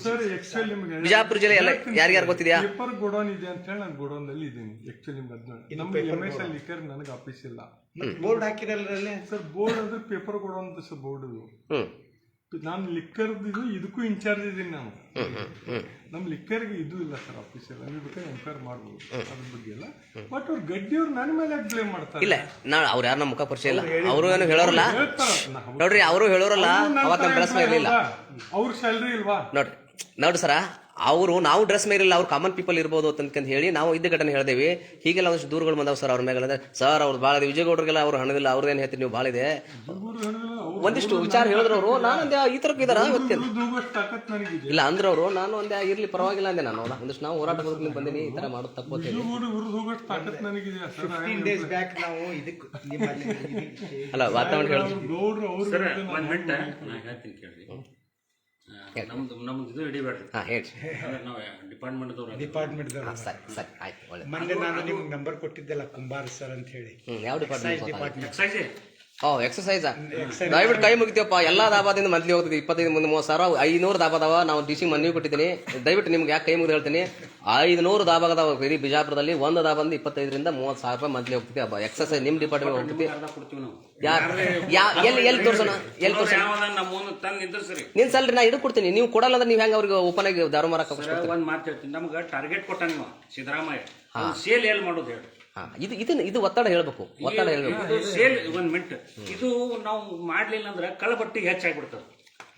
ಸರ್ ನಿಮಗೆ ಬಿಜಾಪುರ ಜಿಲ್ಲೆ ಎಲ್ಲ ಯಾರ್ಯಾರು ಗೊತ್ತಿದೆಯಾ? ಪೇಪರ್ ಗೋಡೌನ್ ಇದೆ ಅಂತ ಹೇಳಿ ನಾನು ಗೋಡೌನ್ ಅಲ್ಲಿ ಇದ್ದೀನಿ. ಆಕ್ಚುಲಿ ನಿಮ್ಗೆ ಎಂ ಎಸ್ ಎಲ್ ಲಿಕ್ಕರ್ ನನಗೆ ಆಫೀಸ್ ಇಲ್ಲ. ಬೋರ್ಡ್ ಹಾಕಿರಲ್ಲ ಸರ್ ಬೋರ್ಡ್ ಅಂದ್ರೆ ಪೇಪರ್ ಗೋಡೌನ್ ಸರ್ ಬೋರ್ಡ್ ಹ್ಮ್. ನಾನು ಲಿಕ್ಕರ್ ಇದು ಇದಕ್ಕೂ ಇನ್ಚಾರ್ಜ್ ಇದ್ದೀನಿ ನಾನು. ನಮ್ಮ ಲಿಕ್ಕರ್ಗೆ ಇದು ಇಲ್ಲ ಸರ್ ಆಫೀಸಿಯಲ್ ನೀವು ಬೇಕಾದ್ರೆ ಎಂಕ್ವೈರ್ ಮಾಡ್ಬೋದು ಅದ್ರ ಬಗ್ಗೆ ಎಲ್ಲ. ಬಟ್ ಅವ್ರು ಗಡ್ಡಿಯವ್ರು ನನ್ನ ಮೇಲೆ ಯಾಕೆ ಬ್ಲೇಮ್ ಮಾಡ್ತಾರೆ? ಇಲ್ಲ ನಾ ಅವ್ರು ಯಾರು ನಮ್ಮ ಮುಖ ಪರಿಚಯ ಇಲ್ಲ. ಅವರು ಏನು ಹೇಳೋರಲ್ಲ. ನೋಡ್ರಿ ಅವರು ಹೇಳೋರಲ್ಲ. ಅವತ್ತು ನಮ್ಮ ಇರಲಿಲ್ಲ. ಅವ್ರ ಸ್ಯಾಲ್ರಿ ಇಲ್ವಾ? ನೋಡ್ರಿ ನೋಡ್ರಿ ಸರ ಅವರು ನಾವು ಡ್ರೆಸ್ ಮೇಲಿಲ್ಲ ಇಲ್ಲ ಅವ್ರು ಕಾಮನ್ ಪೀಪಲ್ ಇರ್ಬೋದು ಅಂತ ಹೇಳಿ ನಾವು ಇದ್ದ ಘಟನೆ ಹೇಳ್ದೇವಿ. ಹೀಗೆಲ್ಲ ಒಂದಷ್ಟು ದೂರುಗಳು ಬಂದವು ಸರ್ ಅವ್ರ ಮೇಲೆ ಅಂದ್ರೆ ಸರ್ ಅವ್ರು ಭಾಳ ವಿಜಯಗೌಡರಿಗೆಲ್ಲ ಅವ್ರು ಹಣದಿಲ್ಲ ಏನು ಹೇಳ್ತೀರಿ ನೀವು? ಭಾಳ ಇದೆ. ಒಂದಿಷ್ಟು ವಿಚಾರ ಹೇಳಿದ್ರು ಅವರು. ನಾನು ಅಂದೆ ಈ ಥರಕ್ಕೆ ಇದಾರ? ಇಲ್ಲ ಅಂದ್ರೆ ಅವರು. ನಾನು ಒಂದೇ ಇರ್ಲಿ ಪರವಾಗಿಲ್ಲ ಅಂದೆ ನಾನು. ಹೌದಾ ಒಂದಿಷ್ಟು ನಾವು ಹೋರಾಟ ಬದುಕು ಬಂದೀನಿ ಈ ಥರ ಮಾಡೋದು ತಪ್ಪು ಅಂತ ಹೇಳಿ. ಹುಡುಗರು ಹುರಿದು ಹೋಗೋಷ್ಟು ತಾಕತ್ ನನಗಿದೆ ಸರ್ ಫಿಫ್ಟೀನ್ ನಾವು ಇದಕ್ಕೆ ನಿಮ್ಮಲ್ಲಿ ಇದಕ್ಕೆ ಅಲ್ಲ ವಾತಾವರಣ ಹೇಳಿ ಗೌಡ್ರು ಅವ್ರು ಸರ್ ಒಂದ್ ಮಿನಿಟ್ ನಾ ಹೇಳ್ತೀನಿ ನಮ್ದು ನಮ್ದು ಇದು ಹಿಡಿಬೇಡ್ರಿ. ಹಾಂ ಹೇಳಿ. ಅಂದ್ರೆ ನಾವು ಡಿಪಾರ್ಟ್ಮೆಂಟ್ದವ್ರು ಡಿಪಾರ್ಟ್ಮೆಂಟ್ ಸರಿ ಸರಿ ಆಯ್ತು ಒಳ್ಳೆ ಮೊನ್ನೆ ನಾನು ನಿಮ್ಗೆ ನಂಬರ್ ಕೊಟ್ಟಿದ್ದೆಲ್ಲ ಕುಂಬಾರ್ ಸರ್ ಅಂತ ಹೇಳಿ. ಹ್ಞೂ ಯಾವ ಡಿಪಾರ್ಟ್ಮೆಂಟ್? ಡಿಪಾರ್ಟ್ಮೆಂಟ್ ಎಕ್ಸೈಜ್ ಓ ಎಕ್ಸಸೈಸ್ ದಯವಿಟ್ಟು ಕೈ ಮುಗಿತೀವಪ್ಪ ಎಲ್ಲ ದಾಬಾದಿಂದ ಮಂತ್ಲಿ ಹೋಗ್ತದೆ ಇಪ್ಪತ್ತೈದು ಮುಂದೆ ಮೂವತ್ತು ಸಾವಿರ. ಐನೂರು ದಾಬಾದವ ನಾವು ಡಿ ಸಿ ಮನವಿ ಕೊಟ್ಟಿದ್ದೀನಿ. ದಯವಿಟ್ಟು ನಿಮ್ಗೆ ಯಾಕೆ ಕೈ ಮುಗಿದು ಹೇಳ್ತೀನಿ. ಐದುನೂರು ದಾಬಾ ಅದಾವ ಇಡೀ ಬಿಜಾಪುರದಲ್ಲಿ ಒಂದು ದಾಬಂದು ಇಪ್ಪತ್ತೈದರಿಂದ ಮೂವತ್ತು ಸಾವಿರ ರೂಪಾಯಿ ಮಂತ್ಲಿ ಹೋಗ್ತೀವಿ ಹಬ್ಬ. ಎಕ್ಸಸೈಸ್ ನಿಮ್ಮ ಡಿಪಾರ್ಟ್ಮೆಂಟ್ ಹೋಗ್ತದೆ ಕೊಡ್ತೀವಿ ನಾವು. ಯಾರು ಯಾ ಎಲ್ಲಿ ಎಲ್ಲಿ ತೋರ್ಸೋಣ? ಎಲ್ಲಿ ಅವ್ರು ತೋರ್ಸೋಣ? ಯಾವನ ನಮ್ಮ ಮುಂದೆ ನಿನ್ ಸಲ್ರಿ ನಾ ಇದು ಕೊಡ್ತೀನಿ. ನೀವು ಕೊಡಲ್ಲ ಅಂದ್ರೆ ನೀವು ಹೆಂಗೆ ಅವ್ರಿಗೆ ಓಪನ್ ಆಗಿ ದಾರು ಮಾರಕ್ಕೆ ಒಂದು ಮಾತು ಹೇಳ್ತೀನಿ. ನಮ್ಗೆ ಟಾರ್ಗೆಟ್ ಕೊಟ್ಟ ನೀವು ಸಿದ್ದರಾಮಯ್ಯ. ಸೇಲ್ ಎಲ್ಲಿ ಮಾಡೋದು ಹೇಳಿ. ಇದು ಇದನ್ನ ಇದು ಒತ್ತಡ ಹೇಳ್ಬೇಕು ಒತ್ತಡ ಹೇಳಬೇಕು. ಇದು ಸೇಲ್ ಒಂದ್ ಮಿನಿಟ್ ಇದು ನಾವು ಮಾಡ್ಲಿಲ್ಲ ಅಂದ್ರೆ ಕಳಬಟ್ಟಿಗೆ ಹೆಚ್ಚಾಗ್ಬಿಡ್ತದೆ.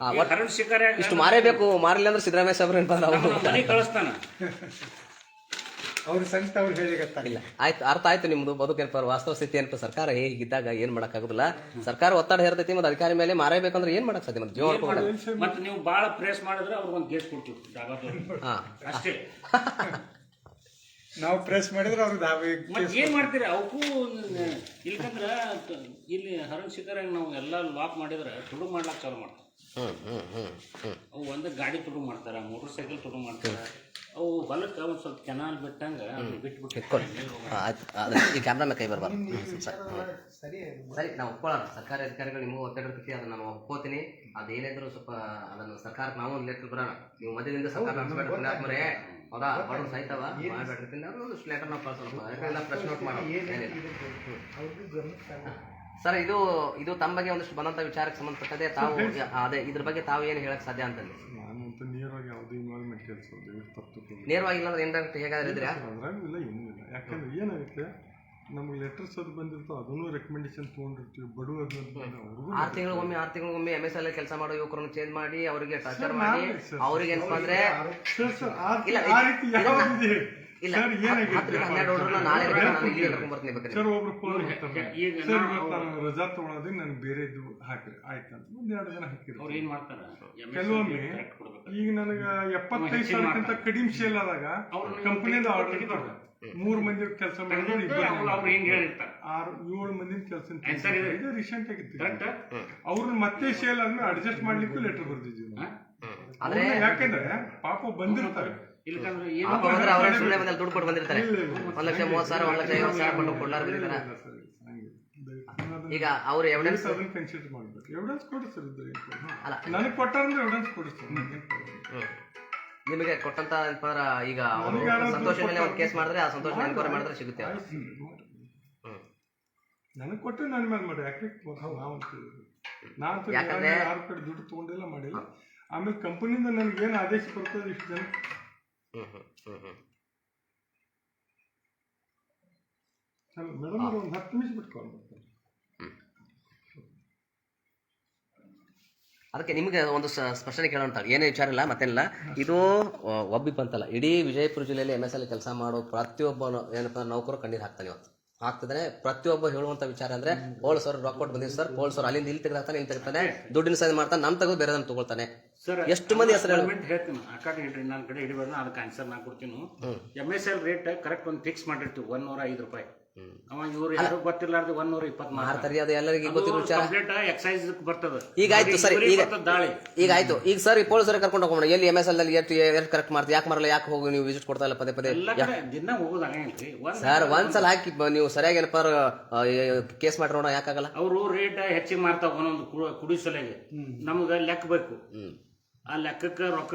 ಹಾ, ಈ ಹರಣ ಶಿಕಾರಿ ಇಷ್ಟು ಮಾರೇಬೇಕು ಮಾರಿಲ್ಲ ಅಂದ್ರೆ ಸಿದ್ದರಾಮಯ್ಯ ಸಾಹೇಬ್ರು ಅವ್ರು. ಮನೆ ಕಳಿಸ್ತಾನ. ಅವ್ರ ಸಂತ ಅವ್ರು ಹೇಳಿಗತ್ತಾರೆ ಇಲ್ಲ ಆಯ್ತು ಅರ್ಥ ಆಯ್ತು ನಿಮ್ದು ಬದುಕೇನಪ್ಪ ವಾಸ್ತವ ಸ್ಥಿತಿ ಏನಪ್ಪ ಸರ್ಕಾರ ಹೇಗಿದ್ದಾಗ ಏನ್ ಮಾಡಕ್ಕಾಗುದಿಲ್ಲ ಸರ್ಕಾರ ಒತ್ತಡ ಹೇರ್ತೈತಿ ಮತ್ತೆ ಅಧಿಕಾರಿ ಮೇಲೆ ಮಾರೇಬೇಕಂದ್ರೆ ಏನ್ ಮಾಡಕ್ ಸಾಧ್ಯ ಮತ್ತೆ ಜೀವನ ಮತ್ತೆ ನೀವು ಬಹಳ ಪ್ರೆಸ್ ಮಾಡಿದ್ರೆ ಅವ್ರಿಗೆ ಒಂದು ಕೇಸ್ ಕೊಡ್ತೀವಿ ಅಷ್ಟೇ. ನಾವು ಪ್ರೆಸ್ ಮಾಡಿದ್ರೆ ಅವ್ರಿಗೆ ನಾವು ಮತ್ತೆ ಏನ್ ಮಾಡ್ತೀರಿ? ಅವಕ್ಕೂ ಇಲ್ಕಂದ್ರ ಇಲ್ಲಿ ಹರಣ್ ಶಿಖರ ನಾವು ಎಲ್ಲ ಲಾಕ್ ಮಾಡಿದ್ರೆ ತುಡು ಮಾಡ್ಲಾಕ್ ಚಾಲು ಮಾಡ್ತಾರೆ. ಹ್ಮ್ ಹ್ಮ್ ಹ್ಮ್ ಹ್ಮ್. ಅವು ಒಂದು ಗಾಡಿ ತುಡು ಮಾಡ್ತಾರ ಮೋಟರ್ ಸೈಕಲ್ ತುಡು ಮಾಡ್ತಾರ. ಅವು ಹೊಲಕ್ಕೆ ಒಂದು ಸ್ವಲ್ಪ ಕೆನಾಲ್ ಬಿಟ್ಟಂಗ ಬಿಟ್ಬಿಟ್ಟು ಈ ಕ್ಯಾಮ್ರಾ ಮೇಲೆ ಕೈ ಬರಬಾರ್ದು ಸರಿ. ಸರಿ ನಾವು ಒಪ್ಕೊಳ್ಳೋಣ. ಸರ್ಕಾರಿ ಅಧಿಕಾರಿಗಳು ನಿಮಗೂ ಒತ್ತಡಕ್ಕೆ ಅದನ್ನು ಅದನ್ನ ನಾವು ಒಪ್ಕೋತೀನಿ. ಅದೇನಿದ್ರು ಸ್ವಲ್ಪ ಅದನ್ನು ಸರ್ಕಾರಕ್ಕೆ ನಾವು ಲೆಟರ್ ಬರೋಣ. ನೀವು ಮಧ್ಯದಿಂದ ಸರ್ಕಾರ ನಡೆಸಬೇಡ್ರಿ ಹೌದಾ? ಬಡವ್ರು ಸಾಯ್ತಾವ? ಮಾಡ್ಬೇಡ್ರಿ ಒಂದಿಷ್ಟು ಲೆಟರ್ ನಾವು ಕಳ್ಸೋಣ ಪ್ರಶ್ನೆ ನೋಟ್ ಮಾಡೋಣ. ಸರ್ ಇದು ಇದು ತಮ್ಮ ಬಗ್ಗೆ ಒಂದಿಷ್ಟು ಬಂದಂತ ವಿಚಾರಕ್ಕೆ ಸಂಬಂಧಪಟ್ಟದೆ ತಾವು ಅದೇ ಇದ್ರ ಬಗ್ಗೆ ತಾವು ಏನು ಹೇಳಕ್ಕೆ ಸಾಧ್ಯ ಅಂತಂದ್ರೆ ನಾನು ಅಂತ ನೇರವಾಗಿ ಯಾವುದೇ ಇನ್ವಾಲ್ವ್ಮೆಂಟ್ ಕೇಳಿಸೋದು ತಪ್ಪು ನೇರವಾಗಿಲ್ಲ ಅಂದ್ರೆ ಇಂಡೈರೆಕ್ಟ್ ಹೇಗಾದ್ರೆ ಇದ್ರಾ? ಇಲ್ಲ ಯಾಕಂದ್ರೆ ಏನಾಗುತ್ತೆ? ನಮ್ಗೆ ಲೆಟರ್ಸ್ ಅದು ಬಂದಿರ್ತಾವೆ ಅದನ್ನು ರೆಕಮೆಂಡೇಶನ್ ತೊಗೊಂಡಿರ್ತೀವಿ ಬಡವರು ಆರು ತಿಂಗಳಿಗೊಮ್ಮೆ ಆರು ತಿಂಗಳಿಗೊಮ್ಮೆ ಎಂ ಎಸ್ ಎಲ್ ಕೆಲಸ ಮಾಡೋ ಯುವಕರನ್ನು ಚೇಂಜ್ ಮಾಡಿ ಅವರಿಗೆ ಟಾರ್ಚರ್ ಮಾಡಿ. ಅವ್ರಿಗೆ ಏನಪ್ಪ ಅಂದ್ರೆ ಇಲ್ಲ, ಸರ್ ಏನಾಗಿದೆ? ಹತ್ತರಿಂದ ಹನ್ನೆರಡು ಹುಡುಗರನ್ನ ನಾಳೆ ಬೇಕಾದ್ರೆ ನಾನು ಇಲ್ಲಿ ಕರ್ಕೊಂಡ್ ಬರ್ತೀನಿ ಬೇಕಾದ್ರೆ. ಸರ್ ಒಬ್ರು ಫೋನ್ ಮಾಡ್ತಾರೆ. ಈಗ ಸರ್ ಇವತ್ತು ನಾನು ರಜಾ ತಗೊಳೋದಕ್ಕೆ ನನಗೆ ಬೇರೆ ಇದು ಹಾಕ್ರಿ ಆಯ್ತು ಅಂತ. ಒಂದ್ ಎರಡು ದಿನ ಹಾಕಿದ್ರು. ಅವ್ರು ಏನ್ ಮಾಡ್ತಾರ? ಕೆಲವೊಮ್ಮೆ ಈಗ ನನಗೆ ಎಪ್ಪತ್ತೈದು ಸಾವಿರಕ್ಕಿಂತ ಕಡಿಮೆ ಸೇಲ್ ಆದಾಗ ಕಂಪನಿ ಕಂಪನಿಯಿಂದ ಆರ್ಡರ್. ಮೂರು ಮಂದಿ ಕೆಲಸ ಮಾಡಿದ್ರೆ ಅವ್ರು ಹೇಳಿರ್ತಾರೆ? ಆರು ಏಳು ಮಂದಿ ಕೆಲಸ ಇದು- ರೀಸೆಂಟ್ ಆಗಿತ್ತು. ಅವ್ರನ್ನ ಮತ್ತೆ ಸೇಲ್ ಆದ್ಮೇಲೆ ಅಡ್ಜಸ್ಟ್ ಮಾಡ್ಲಿಕ್ಕೂ ಲೆಟರ್ ಬರ್ದಿದ್ವಿ ನಾವು. ಯಾಕೆಂದ್ರೆ ಪಾಪ ಬಂದಿರ್ತಾರೆ. ಬಂದ್ರೆ ಅವ್ರ ಸುಮ್ಮನೆ ಬಂದಲ್ಲಿ ದುಡ್ಡು ಕೊಟ್ಟು ಬಂದಿರ್ತಾರೆ. ಒಂದ್ ಲಕ್ಷ ಮೂವತ್ತು ಸಾವಿರ ಒಂದ್ ಲಕ್ಷ ಐವತ್ತು ಸಾವಿರ ಕೊಟ್ಟು ಕೊಡ್ಲಾರ ಬಂದಿರ್ತಾರೆ ಇಲ್ಲ ಸರ್, ಹಂಗೆ. ದಯವಿಟ್ಟು ಅದನ್ನ- ಈಗ ಅವ್ರು ಎವಿಡೆನ್ಸ್ ದಯವಿಟ್ಟು ಅದನ್ನ ಕನ್ಸಿಡರ್ ಮಾಡ್ಬೇಕು. ಎವಿಡೆನ್ಸ್ ಕೊಡಿ ಸರ್ ಇದ್ರೆ ಅಲ್ಲ. ನನಗೆ ಕೊಟ್ಟಾರಂದ್ರೆ ಎವಿಡೆನ್ಸ್ ಕೊಡಿ ಸರ್ ನಿಮಗೆ ಕೊಟ್ಟಂತ ಈಗ ಸಂತೋಷ ಮೇಲೆ ಒಂದು ಕೇಸ್ ಮಾಡಿದ್ರೆ ಆ ಸಂತೋಷ ಎನ್ಕ್ವೈರಿ ಮಾಡಿದ್ರೆ ಸಿಗುತ್ತೆ. ನನಗೆ ಕೊಟ್ಟು ನಾನು ಮೇಲೆ ಮಾಡಿ ಯಾಕೆ ನಾವು ನಾನು ಯಾಕಂದ್ರೆ- ಯಾರ ಕಡೆ ದುಡ್ಡು ತಗೊಂಡಿಲ್ಲ ಮಾಡಿಲ್ಲ. ಆಮೇಲೆ ಕಂಪನಿಯಿಂದ ನನಗೆ ಏನು ಆದೇಶ ಬರ್ತದೆ? ಇಷ್ಟು ಜನ ಹ್ಮ್ ಹ್ಮ್ ಹ್ಮ್ ಹ್ಮ್ ಮೇಡಮ್ ಒಂದು ಹತ್ತು ನಿಮಿಷ ಬಿಟ್ಟು ಕಾಲ್ ಅದಕ್ಕೆ ನಿಮಗೆ ಒಂದು ಸ್ಪಷ್ಟನೆ ಕೇಳೋಂತ ಏನೇ ವಿಚಾರ ಇಲ್ಲ ಮತ್ತೆಲ್ಲ ಇದು ಒಬ್ಬಿ ಬಂತಲ್ಲ ಅಂತಲ್ಲ. ಇಡೀ ವಿಜಯಪುರ ಜಿಲ್ಲೆಯಲ್ಲಿ ಎಂ ಎಸ್ ಎಲ್ ಕೆಲಸ ಮಾಡೋ ಪ್ರತಿಯೊಬ್ಬ ಏನಪ್ಪ ನೌಕರು ಕಣ್ಣೀರು ಹಾಕ್ತಾನೆ ಇವತ್ತು. ಹಾಕ್ತಿದ್ರೆ ಪ್ರತಿಯೊಬ್ಬ ಹೇಳುವಂತ ವಿಚಾರ ಅಂದ್ರೆ ಪೋಲ್ ಸರ್ ರೊಕ್ಕ ಕೊಟ್ಟು ಬಂದಿದ್ದು ಸರ್. ಪೋಲ್ ಸರ್ ಅಲ್ಲಿಂದ ಇಲ್ಲಿ ತೆಗೆದಾಗ್ತಾನೆ ಇಲ್ಲಿ ತೆಗಿತಾನೆ ದುಡ್ಡಿನ ಸೈನ್ ಮಾಡ್ತಾನೆ ನಮ್ ತಗೋ ಬೇರೆದನ್ನ ತಗೊಳ್ತಾನೆ. ಸರ್ ಎಷ್ಟು ಮಂದಿ ಹೆಸರು ಹೇಳ್ತೀನಿ ಆ ಕಡೆ ಇಡ್ರಿ ನನ್ನ ಕಡೆ ಹಿಡಿಬಾರ್ದು ಅದಕ್ಕೆ ಆನ್ಸರ್ ನಾ ಕೊಡ್ತೀನಿ. M S L rate correct ಒಂದು ಫಿಕ್ಸ್ ಮಾಡಿರ್ತೀವಿ ಒಂದ್ ನೂರ ಐದು ರೂಪಾಯಿ. ಅವ ಇವ್ರು ಯಾರು ಗೊತ್ತಿರ್ಲಾರ್ದು ಒಂದ್ ನೂರ ಇಪ್ಪತ್ತು ಮಾರ್ತಾರೆ ಅದು ಎಲ್ಲರಿಗೂ ಗೊತ್ತಿರೋ ವಿಚಾರ. ಕಂಪ್ಲೀಟ್ ಎಕ್ಸೈಸ್ ಬರ್ತದ. ಈಗ ಆಯ್ತು ಸರಿ ಈಗ ದಾಳಿ. ಈಗ ಆಯ್ತು. ಈಗ ಸರ್ ಪೊಲೀಸ್ ಪೊಲೀಸರ ಕರ್ಕೊಂಡು ಹೋಗೋಣ. ಎಲ್ಲಿ ಎಂ ಎಸ್ ಎಲ್ ಅಲ್ಲಿ ಎಷ್ಟು ಎಷ್ಟು ಕರೆಕ್ಟ್ ಮಾಡ್ತೀವಿ ಯಾಕೆ ಮಾರಲ್ಲ? ಯಾಕೆ ಹೋಗಿ ನೀವು ವಿಸಿಟ್ ಕೊಡ್ತಾ ಇಲ್ಲ ಪದೇ ಪದೇ? ದಿನ ಹೋಗೋದು ಆಗಂಗಿಲ್ರಿ ಒಂದ್ ಸರ್ ಒಂದ್ಸಲ ಹಾಕಿ ನೀವು ಸರಿಯಾಗಿ ಏನಪ್ಪ ಕೇಸ್ ಮಾಡಿರೋಣ ಯಾಕಾಗಲ್ಲ ಅವರು ರೇಟ್ ಹೆಚ್ಚಿಗೆ ಮಾಡ್ತಾವ ಒಂದೊಂದು ಕುಡಿ ಕುಡಿಸಲೆಗೆ. ನಮ್ಗ ಲೆಕ್ಕ ಬೇಕು. ಆ ಲೆಕ್ಕಕ್ಕೆ ರೊಕ್ಕ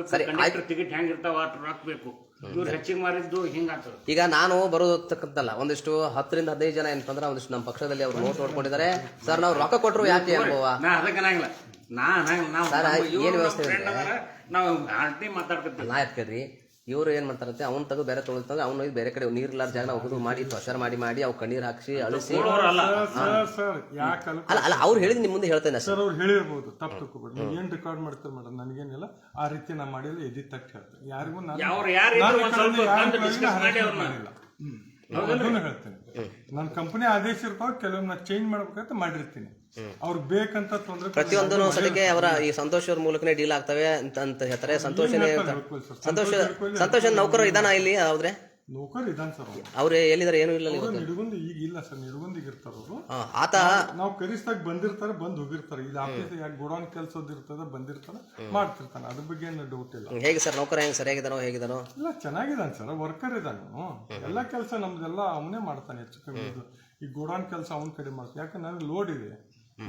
ಟಿಕೆಟ್ ಹೆಂಗಿರ್ತಾವ ಅಷ್ಟು ರೊಕ್ಕ ಬೇಕು. ಇವ್ರು ಹೆಚ್ಚಿಗೆ ಮಾರಿದ್ದು ಹಿಂಗಾಗ್ತದ ಈಗ ನಾನು ಬರೋದಕ್ಕಂತಲ್ಲ ಒಂದಿಷ್ಟು ಹತ್ತರಿಂದ ಹದಿನೈದು ಜನ ಏನಂತಂದ್ರೆ ಅಂದ್ರೆ ಒಂದಿಷ್ಟು ನಮ್ಮ ಪಕ್ಷದಲ್ಲಿ ಅವ್ರು ನೋಟ್ ನೋಡ್ಕೊಂಡಿದ್ದಾರೆ ಸರ್ ನಾವು ರೊಕ್ಕ ಕೊಟ್ಟರು ಯಾಕೆ ಅನುಭವ ನಾ ಅದಕ್ಕೆ ಅನ್ನಂಗಿಲ್ಲ. ನಾ ಅನ್ನಂಗಿಲ್ಲ. ನಾವು ಸರ್, ಏನ್ ವ್ಯವಸ್ಥೆ ಇದೆ? ನಾವು ಆಂಟಿ ಮಾತಾಡ್ತೀವಿ ನಾ ಎತ್ಕೇಳ್ರಿ ಇವ್ರು ಏನ್ ಮಾಡ್ತಾರಂತೆ? ಅವ್ನ ತಗೋ ಬೇರೆ ತೊಗೊಳ್ತಂದ್ರೆ ಅವ್ನು ಬೇರೆ ಕಡೆ ನೀರಿಲ್ಲಾರ ಜಾಗ ಹೋಗುದು ಮಾಡಿ ತೊಷರ್ ಮಾಡಿ ಮಾಡಿ ಅವು ಕಣ್ಣೀರ್ ಹಾಕಿ ಅಳಿಸಿ. ಅಲ್ಲ. ಸರ್ ಸರ್ ಯಾಕೆ ಅಲ್ಲ ಅಲ್ಲ ಅವ್ರು ಹೇಳಿದ್ ನಿಮ್ ಮುಂದೆ ಹೇಳ್ತೇನೆ ಸರ್ ಅವ್ರು ಹೇಳಿರ್ಬೋದು. ತಪ್ಪು ತಗೋಬೇಡಿ. ನೀವು ಏನು ರೆಕಾರ್ಡ್ ಮಾಡ್ತಾರೆ ಮೇಡಮ್? ನನಗೇನಿಲ್ಲ. ಆ ರೀತಿ ನಾ ಮಾಡಿಲ್ಲ ಎದಿ ತಕ್ಕ ಹೇಳ್ತೇನೆ ಯಾರಿಗೂ ನಾನು ಯಾರು. ಮಾಡಿಲ್ಲ. ಅದನ್ನು ಹೇಳ್ತೇನೆ. ನನ್ನ ಕಂಪನಿ ಆದೇಶ ಇರ್ತಾವ ಕೆಲವೊಮ್ಮೆ ಚೇಂಜ್ ಮಾಡ್ಬೇಕಂತ ಮಾಡಿರ್ತೀನಿ. ಅವ್ರು ಬೇಕಂತ ತೊಂದ್ರೆ ಪ್ರತಿಯೊಂದು ಸಲಿಗೆ ಅವರ ಈ ಸಂತೋಷ ಅವ್ರ ಮೂಲಕನೇ ಡೀಲ್ ಆಗ್ತವೆ ಅಂತ ಅಂತ ಹೇಳ್ತಾರೆ. ಸಂತೋಷನೇ ಸಂತೋಷ ಸಂತೋಷ ನೌಕರ ಇದಾನ ಇಲ್ಲಿ ಹೌದ್ರೆ ನೌಕರ್ ಇದಾನ್ ಸರ್ ಅವ್ರು. ಅವ್ರು ಎಲ್ಲಿದ್ದಾರೆ ಏನೂ ಇಲ್ಲ ಅವ್ರು ನಿಡಗುಂದಿ ಈಗ ಇಲ್ಲ ಸರ್ ನಿಡಗುಂದಿಗೆ ಇರ್ತಾರ ಅವರು ಆತ ನಾವು ಕರಿಸ್ದಾಗ ಬಂದಿರ್ತಾರೆ ಬಂದ್ ಹೋಗಿರ್ತಾರೆ. ಇಲ್ಲಿ ಆಫೀಸ್ ಯಾಕೆ ಗೋಡೌನ್ ಕೆಲಸದ ಇರ್ತದ ಬಂದಿರ್ತಾರೆ ಮಾಡ್ತಿರ್ತಾನೆ. ಅದ್ರ ಬಗ್ಗೆ ಏನು ಡೌಟ್ ಇಲ್ಲ. ಹೇಗೆ ಸರ್ ನೌಕರ ಹೆಂಗ್ ಸರಿಯಾಗಿದಾನೋ ಹೇಗಿದಾನೋ ಇಲ್ಲ ಚೆನ್ನಾಗಿದ್ದಾನೆ ಸರ್ ವರ್ಕರ್ ಇದ್ದಾನೆ. ಎಲ್ಲ ಕೆಲಸ ನಮ್ದೆಲ್ಲ ಅವನೇ ಮಾಡ್ತಾನೆ ಹೆಚ್ಚು ಕಮ್ಮಿ ಇದು. ಈ ಗೋಡೌನ್ ಕೆಲಸ ಅವನ ಕಡೆ ಮಾಡ್ತಾನೆ ಯಾಕಂದ್ರೆ ನನಗೆ ಲೋಡ್ ಇದೆ.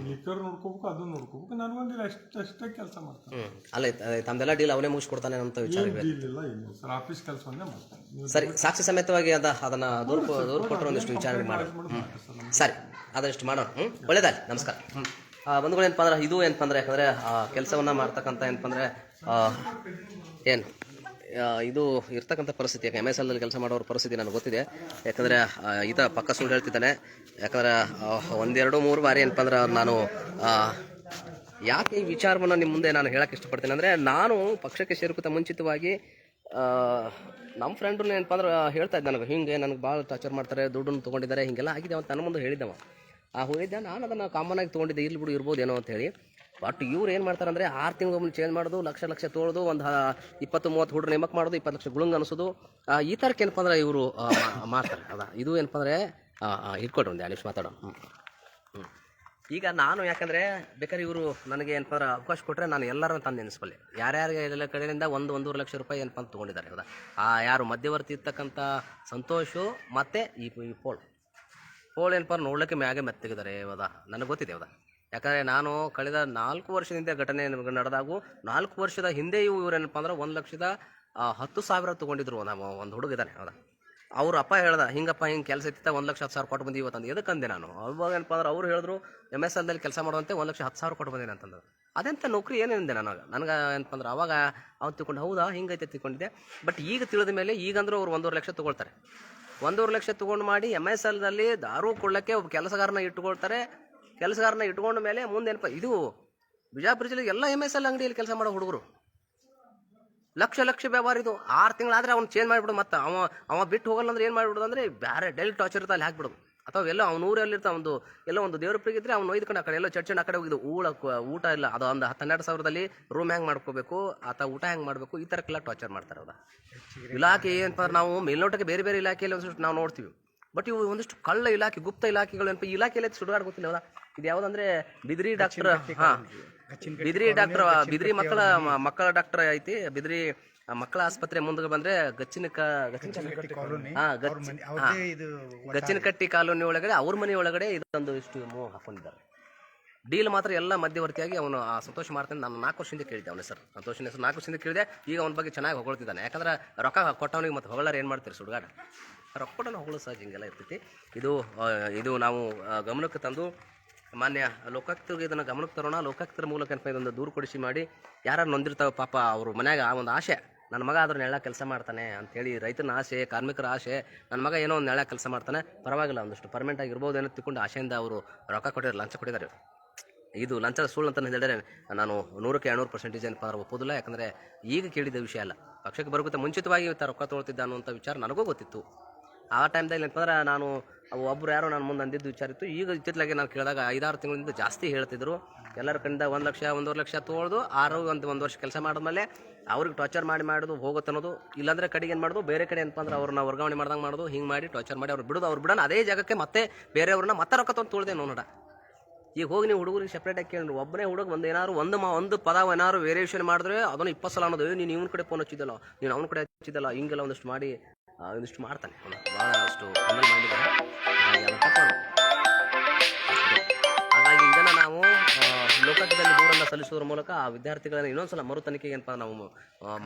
ಲಿಕ್ಕರ್ ನೋಡ್ಕೋಬೇಕು ಅದನ್ನ ನೋಡ್ಕೋಬೇಕು. ನನಗೊಂದಿಲ್ಲ ಅಷ್ಟೇ ಅಷ್ಟೇ ಕೆಲಸ ಮಾಡ್ತಾನೆ. ಅಲ್ಲ ಅದೇ ತಮ್ದೆಲ್ಲ ಡೀಲ್ ಅವನೇ ಮುಗಿಸ್ಕೊಡ್ತಾನೆ ಅಂತ ವಿಚಾರ ಇದೆ ಇಲ್ಲ ಸರ್ ಆಫೀಸ್ ಕೆಲಸವನ್ನೇ ಮಾಡ್ತಾನೆ. ಸರಿ ಸಾಕ್ಷಿ ಸಮೇತವಾಗಿ ಅದ ಅದನ್ನ ದೂರ ದೂರ ಕೊಟ್ಟರೆ ಒಂದಿಷ್ಟು ವಿಚಾರಣೆ ಮಾಡೋಣ. ಮಾಡಿ ಸರ್ ಅದಷ್ಟು ಮಾಡೋಣ. ಹ್ಞೂ ಒಳ್ಳೇದಾಗಲಿ ನಮಸ್ಕಾರ. ಬಂದ್ಗಳು ಬಂಧುಗಳು ಏನಪ್ಪ ಅಂದ್ರೆ ಇದು ಏನಪ್ಪ ಅಂದ್ರೆ ಯಾಕಂದ್ರೆ ಆ ಕೆಲಸವನ್ನ ಮಾಡ್ತಕ್ಕಂಥ ಏನಪ್ಪ ಅಂದ್ರೆ ಏನು? ಇದು ಇರ್ತಕ್ಕಂಥ ಪರಿಸ್ಥಿತಿ. ಯಾಕೆ ಎಂ ಎಸ್ ಎಲ್ ಕೆಲಸ ಮಾಡೋರ ಪರಿಸ್ಥಿತಿ ನನಗೆ ಗೊತ್ತಿದೆ. ಯಾಕಂದರೆ ಈತ ಪಕ್ಕ ಸುಳ್ಳು ಹೇಳ್ತಿದ್ದಾನೆ. ಯಾಕಂದ್ರೆ ಒಂದೆರಡು ಮೂರು ಬಾರಿ ಏನಪ್ಪ ಅಂದ್ರೆ ನಾನು ಯಾಕೆ ಈ ವಿಚಾರವನ್ನು ನಿಮ್ಮ ಮುಂದೆ ನಾನು ಹೇಳಕ್ಕೆ ಇಷ್ಟಪಡ್ತೀನಿ ಅಂದರೆ, ನಾನು ಪಕ್ಷಕ್ಕೆ ಸೇರ್ಕುತ್ತ ಮುಂಚಿತವಾಗಿ ನಮ್ಮ ಫ್ರೆಂಡು ಏನಪ್ಪ ಅಂದ್ರೆ ಹೇಳ್ತಾ ಇದ್ದೆ ನನಗೆ, ಹಿಂಗೆ ನನಗೆ ಭಾಳ ಟಾರ್ಚರ್ ಮಾಡ್ತಾರೆ, ದುಡ್ಡನ್ನು ತೊಗೊಂಡಿದ್ದಾರೆ, ಹಿಂಗೆಲ್ಲ ಆಗಿದೆ ಅಂತ ನನ್ನ ಮುಂದೆ ಹೇಳಿದ್ದವ. ಆ, ಹೋಗಿದ್ದೆ ನಾನು ಅದನ್ನು ಕಾಮನ್ ಆಗಿ ತೊಗೊಂಡಿದ್ದೆ ಇಲ್ಲಿ ಬಿಡು ಇರ್ಬೋದೇನೋ ಅಂತ ಹೇಳಿ. ಬಟ್ ಇವ್ರು ಏನು ಮಾಡ್ತಾರೆ ಅಂದರೆ ಆರು ತಿಂಗಳು ಚೇಂಜ್ ಮಾಡೋದು? ಲಕ್ಷ ಲಕ್ಷ ತೋಳೋದು ಒಂದು ಇಪ್ಪತ್ತು ಮೂವತ್ತು ಹುಡುಗರು ನೇಮಕ ಮಾಡೋದು, ಇಪ್ಪತ್ತು ಲಕ್ಷ ಗುಳುಂಗ್ ಅನಿಸೋದು. ಈ ಥರಕ್ಕೆ ಏನಪ್ಪ ಅಂದ್ರೆ ಇವರು ಮಾಡ್ತಾರೆ ಅದ, ಇದು ಏನಪ್ಪ ಅಂದರೆ ಇಟ್ಕೊಡ್ರಿ ಒಂದು ನಿಮಿಷ ಮಾತಾಡೋಣ. ಹ್ಞೂ ಈಗ ನಾನು ಯಾಕಂದರೆ ಬೇಕಾದ್ರೆ ಇವರು ನನಗೆ ಏನಪ್ಪ ಅವಕಾಶ ಕೊಟ್ಟರೆ ನಾನು ಎಲ್ಲರನ್ನ ತಂದು ನೆನೆಸ್ಬಲ್ಲೆ ಯಾರ್ಯಾರಿಗೆ ಎಲ್ಲ ಕಡೆಯಿಂದ ಒಂದು, ಒಂದೂವರೆ ಲಕ್ಷ ರೂಪಾಯಿ ಏನಪ್ಪ ಅಂತ ತೊಗೊಂಡಿದ್ದಾರೆ, ಹೌದಾ? ಆ, ಯಾರು ಮಧ್ಯವರ್ತಿ ಇರ್ತಕ್ಕಂಥ ಸಂತೋಷು ಮತ್ತು ಈ ಪೋಲ್ ಪೋಲ್ ಏನಪ್ಪ ನೋಡ್ಲಿಕ್ಕೆ ಮ್ಯಾಗೆ ಮೆತ್ತಗಿದ್ದಾರೆ, ಹೌದಾ? ನನಗೆ ಗೊತ್ತಿದೆ, ಹೌದಾ? ಯಾಕಂದರೆ ನಾನು ಕಳೆದ ನಾಲ್ಕು ವರ್ಷದಿಂದ ಘಟನೆ ನಮಗೆ ನಡೆದಾಗು, ನಾಲ್ಕು ವರ್ಷದ ಹಿಂದೆ ಇವು ಇವ್ರೇನಪ್ಪ ಅಂದ್ರೆ ಒಂದು ಲಕ್ಷದ ಹತ್ತು ಸಾವಿರ ತೊಗೊಂಡಿದ್ರು ನಮ್ಮ ಒಂದು ಹುಡುಗ ಇದ್ದಾನೆ, ಹೌದಾ? ಅವ್ರ ಅಪ್ಪ ಹೇಳ್ದ, ಹಿಂಗಪ್ಪ, ಹಿಂಗೆ ಕೆಲಸ ಇತ್ತ ಒಂದು ಲಕ್ಷ ಹತ್ತು ಸಾವಿರ ಕೊಟ್ಟು ಬಂದಿ ಇವತ್ತಂದು. ಎದಕ್ಕೆ ಅಂದೆ ನಾನು? ಅವಾಗ ಏನಪ್ಪ ಅಂದ್ರೆ ಅವ್ರು ಹೇಳಿದ್ರು ಎಂ ಎಸ್ ಎಲ್ದಲ್ಲಿ ಕೆಲಸ ಮಾಡುವಂತೆ ಒಂದು ಲಕ್ಷ ಹತ್ತು ಸಾವಿರ ಕೊಟ್ಟು ಬಂದೀನಿ ಅಂತಂದ್ರೆ. ಅದೆಂತ ನೌಕರಿ ಏನೇನಿದೆ ನನಗೆ? ನನಗೆ ಏನಪ್ಪ ಅಂದ್ರೆ ಅವಾಗ ಅವ್ನು ತಿಳ್ಕೊಂಡು, ಹೌದಾ, ಹಿಂಗೈತೆ ತಿಳ್ಕೊಂಡಿದ್ದೆ. ಬಟ್ ಈಗ ತಿಳಿದ ಮೇಲೆ ಈಗಂದ್ರೂ ಅವ್ರು ಒಂದೂವರೆ ಲಕ್ಷ ತೊಗೊಳ್ತಾರೆ. ಒಂದೂವರೆ ಲಕ್ಷ ತೊಗೊಂಡು ಮಾಡಿ ಎಂ ಎಸ್ ಎಲ್ದಲ್ಲಿ ದಾರು ಕೊಳ್ಳಕ್ಕೆ ಒಬ್ಬ ಕೆಲಸಗಾರನ ಇಟ್ಕೊಳ್ತಾರೆ. ಕೆಲಸಗಾರನ ಇಟ್ಕೊಂಡ ಮೇಲೆ ಮುಂದೆ ಏನಪ್ಪ ಇದು ಬಿಜಾಪುರ ಜಿಲ್ಲೆ ಎಲ್ಲ ಎಂ ಎಸ್ ಎಲ್ ಅಂಗಡಿಯಲ್ಲಿ ಕೆಲಸ ಮಾಡೋ ಹುಡುಗರು. ಲಕ್ಷ ಲಕ್ಷ ವ್ಯವಹಾರ ಇದು. ಆರು ತಿಂಗಳಾದ್ರೆ ಅವ್ನು ಚೇಂಜ್ ಮಾಡಿಬಿಡು ಮತ್ತೆ. ಅವ ಅವ ಬಿಟ್ಟು ಹೋಗಲ್ಲ ಅಂದ್ರೆ ಏನು ಮಾಡಿಬಿಡೋದು ಅಂದರೆ ಬೇರೆ ಡೆಲ್ ಟಾರ್ಚರ್ ಇರುತ್ತೆ ಅಲ್ಲಿ ಹಾಕ್ಬಿಡೋದು ಅಥವಾ ಎಲ್ಲೋ ಅವ್ನ ಊರಲ್ಲಿರ್ತಾವ ಒಂದು, ಎಲ್ಲೋ ಒಂದು ದೇವ್ರ ಪ್ರೀತಿ ಇದ್ರೆ ಅವ್ನು ಒಯ್ದುಕೊಂಡು ಆ ಕಡೆ, ಎಲ್ಲೋ ಚರ್ಚೆ ಆ ಕಡೆ ಹೋಗಿದ್ದು ಊಳ, ಊಟ ಇಲ್ಲ. ಅದು ಒಂದು ಹನ್ನೆರಡು ಸಾವಿರದಲ್ಲಿ ರೂಮ್ ಹೆಂಗೆ ಮಾಡ್ಕೋಬೇಕು. ಅಥವಾ ಊಟ ಹೆಂಗೆ ಮಾಡಬೇಕು. ಈ ಥರಕ್ಕೆಲ್ಲ ಟಾರ್ಚರ್ ಮಾಡ್ತಾರೆ ಅವ್ರ. ಇಲಾಖೆ ಏನಪ್ಪ ನಾವು ಮೇಲ್ನೋಟಕ್ಕೆ ಬೇರೆ ಬೇರೆ ಇಲಾಖೆಯಲ್ಲಿ ಒಂದಿಷ್ಟು ನಾವು ನೋಡ್ತೀವಿ. ಬಟ್ ಇವು ಒಂದಿಷ್ಟು ಕಳ್ಳ ಇಲಾಖೆ ಗುಪ್ತ ಇಲಾಖೆಗಳು ಏನಪ್ಪ ಇಲಾಖೆಯಲ್ಲಿ ಸುಡುಗಾಡ್ ಗೊತ್ತಿಲ್ಲ ಹೌದಾ? ಇದು ಯಾವುದಂದ್ರೆ ಬಿದ್ರಿ ಡಾಕ್ಟರ್ ಹಾ. ಬಿದ್ರಿ ಡಾಕ್ಟರ್ ಬಿದ್ರಿ ಮಕ್ಕಳ ಮಕ್ಕಳ ಡಾಕ್ಟರ್ ಐತಿ ಬಿದ್ರಿ ಮಕ್ಕಳ ಆಸ್ಪತ್ರೆ ಮುಂದೆ ಬಂದ್ರೆ ಗಚ್ಚಿನ ಗಚ್ಚಿನಕಟ್ಟಿ ಕಾಲೋನಿ. ಒಳಗಡೆ ಅವ್ರ ಮನೆ ಒಳಗಡೆ ಇದೊಂದು ಇಷ್ಟು ಮೋ ಹಾಕೊಂಡಿದ್ದಾರೆ. ಡೀಲ್ ಮಾತ್ರ ಎಲ್ಲ ಮಧ್ಯವರ್ತಿಯಾಗಿ ಅವನು ಆ ಸಂತೋಷ ಮಾಡ್ತಾನೆ ನಾನು ನಾಲ್ಕು ವರ್ಷದಿಂದ ಕೇಳಿದ್ದೆ ಅವನ ಸರ್. ಸಂತೋಷನ ಹೆಸರು ನಾಲ್ಕು ವರ್ಷದಿಂದ ಕೇಳಿದೆ. ಈಗ ಅವನ ಬಗ್ಗೆ ಚೆನ್ನಾಗಿ ಹೊಗಳ್ತಿದ್ದಾನೆ. ಯಾಕಂದ್ರೆ ರೊಕ್ಕ ಕೊಟ್ಟವನಿಗೆ ಮತ್ತೆ ಹೊಗಳಾರ ಏನು ಮಾಡ್ತೀರಿ ಸುಡುಗಾಡ? ರೊಕ್ಕ ಹೊಗಳು ಸಹಜ ಹಿಂಗೆಲ್ಲ ಇರ್ತೈತಿ. ಇದು ಇದು ನಾವು ಗಮನಕ್ಕೆ ತಂದು ಮಾನ್ಯ ಲೋಕಾಯುಕ್ತರಿಗೆ ಇದನ್ನು ಗಮನಕ್ಕೆ ತರೋಣ. ಲೋಕಾಯುಕ್ತರ ಮೂಲಕ ಏನಪ್ಪ ಇದೊಂದು ದೂರು ಕೊಡಿಸಿ ಮಾಡಿ ಯಾರು ನೊಂದಿರ್ತಾವೆ ಪಾಪ ಅವ್ರ ಮನ್ಯಾಗ ಆ ಒಂದು ಆಸೆ, ನನ್ನ ಮಗ ಅದ್ರ ನೆಳ ಕೆಲಸ ಮಾಡ್ತಾನೆ ಅಂತೇಳಿ ರೈತನ ಆಸೆ, ಕಾರ್ಮಿಕರ ಆಸೆ, ನನ್ನ ಮಗ ಏನೋ ಒಂದು ನೆಳ ಕೆಲಸ ಮಾಡ್ತಾನೆ. ಪರವಾಗಿಲ್ಲ, ಒಂದಷ್ಟು ಪರ್ಮನೆಂಟ್ ಆಗಿರ್ಬೋದು ಏನೋ ತಿಳ್ಕೊಂಡು ಆಸೆಯಿಂದ ಅವರು ರೊಕ್ಕ ಕೊಟ್ಟಿದ್ದಾರೆ, ಲಂಚ ಕೊಟ್ಟಿದ್ದಾರೆ. ಇದು ಲಂಚದ ಸುಳ್ಳು ಅಂತ ಹೇಳಿದರೆ ನಾನು ನೂರಕ್ಕೆ ಎರಡುನೂರು ಪರ್ಸೆಂಟೇಜ್ ಏನಪ್ಪ ಅಂದ್ರೆ ಒಪ್ಪೋದಿಲ್ಲ ಯಾಕಂದರೆ ಈಗ ಕೇಳಿದ ವಿಷಯ ಅಲ್ಲ. ಪಕ್ಷಕ್ಕೆ ಬರೋಕ್ಕಿಂತ ಮುಂಚಿತವಾಗಿ ಇವತ್ತು ರೊಕ್ಕ ತೊಗೊಳ್ತಿದ್ದ ಅನ್ನುವಂಥ ವಿಚಾರ ನನಗೂ ಗೊತ್ತಿತ್ತು. ಆ ಟೈಮ್ದಾಗ ಏನಪ್ಪ ಅಂದ್ರೆ ನಾನು ಒಬ್ಬರು ಯಾರೋ ನಾನು ಮುಂದೆ ಅಂದಿದ್ದು ವಿಚಾರ ಇತ್ತು. ಈಗ ಇತ್ತಿತ್ತಲಾಗೆ ನಾನು ಕೇಳಿದಾಗ ಐದಾರು ತಿಂಗಳಿಂದ ಜಾಸ್ತಿ ಹೇಳ್ತಿದ್ರು. ಎಲ್ಲರ ಕಡೆಯಿಂದ ಒಂದು ಲಕ್ಷ, ಒಂದೂವರೆ ಲಕ್ಷ ತೊಗೊಳ್ದು ಆರು ಒಂದು ಒಂದು ವರ್ಷ ಕೆಲಸ ಮಾಡಿದ್ಮೇಲೆ ಅವ್ರಿಗೆ ಟಾರ್ಚರ್ ಮಾಡಿ ಮಾಡೋದು, ಹೋಗುತ್ತೆ ಅನ್ನೋದು, ಇಲ್ಲಾಂದರೆ ಕಡೆಗೆ ಏನು ಮಾಡೋದು? ಬೇರೆ ಕಡೆ ಏನಪ್ಪ ಅಂದ್ರೆ ಅವ್ರನ್ನ ವರ್ಗಾವಣೆ ಮಾಡ್ದಂಗೆ ಮಾಡೋದು, ಹಿಂಗೆ ಮಾಡಿ ಟಾರ್ಚರ್ ಮಾಡಿ ಅವ್ರು ಬಿಡೋದು, ಅವ್ರು ಬಿಡೋಣ ಅದೇ ಜಾಗಕ್ಕೆ ಮತ್ತೆ ಬೇರೆಯವ್ರನ್ನ ಮತ್ತೆ ರೊಕ್ಕ ತೊಗೊಂಡು ತೊಳ್ದೆ ನೋಡ. ಈಗ ಹೋಗಿ ನೀವು ಹುಡುಗರಿಗೆ ಸಪ್ರೇಟಾಗಿ ಕೇಳಿ ಒಬ್ಬನೇ ಹುಡುಗ ಒಂದು ಏನಾದ್ರು ಒಂದು ಮಾ ಒಂದು ಪದ ಏನಾದ್ರು ವೇರಿಯೇಷನ್ ಮಾಡಿದ್ರೆ ಅದನ್ನು ಇಪ್ಪತ್ತು ಸಲ ಅನ್ನೋದು ನೀನು ಇವನ ಕಡೆ ಫೋನ್ ಹಚ್ಚಿದ್ದಲ್ಲ, ನೀನು ಅವನ ಕಡೆ ಹಚ್ಚಿದ್ದಲ್ಲ, ಹಿಂಗೆಲ್ಲ ಒಂದಷ್ಟು ಮಾಡಿ ಒಂದಿಷ್ಟು ಮಾಡ್ತಾನೆ. ಅವನು ಭಾಳ ಅಷ್ಟು ಹಾಗಾಗಿ ಇದನ್ನು ನಾವು ಲೋಕದಲ್ಲಿ ದೂರನ್ನು ಸಲ್ಲಿಸೋದ್ರ ಮೂಲಕ ಆ ವಿದ್ಯಾರ್ಥಿಗಳನ್ನ ಇನ್ನೊಂದ್ಸಲ ಮರು ತನಿಖೆಗೆ ಏನಪ್ಪ ನಾವು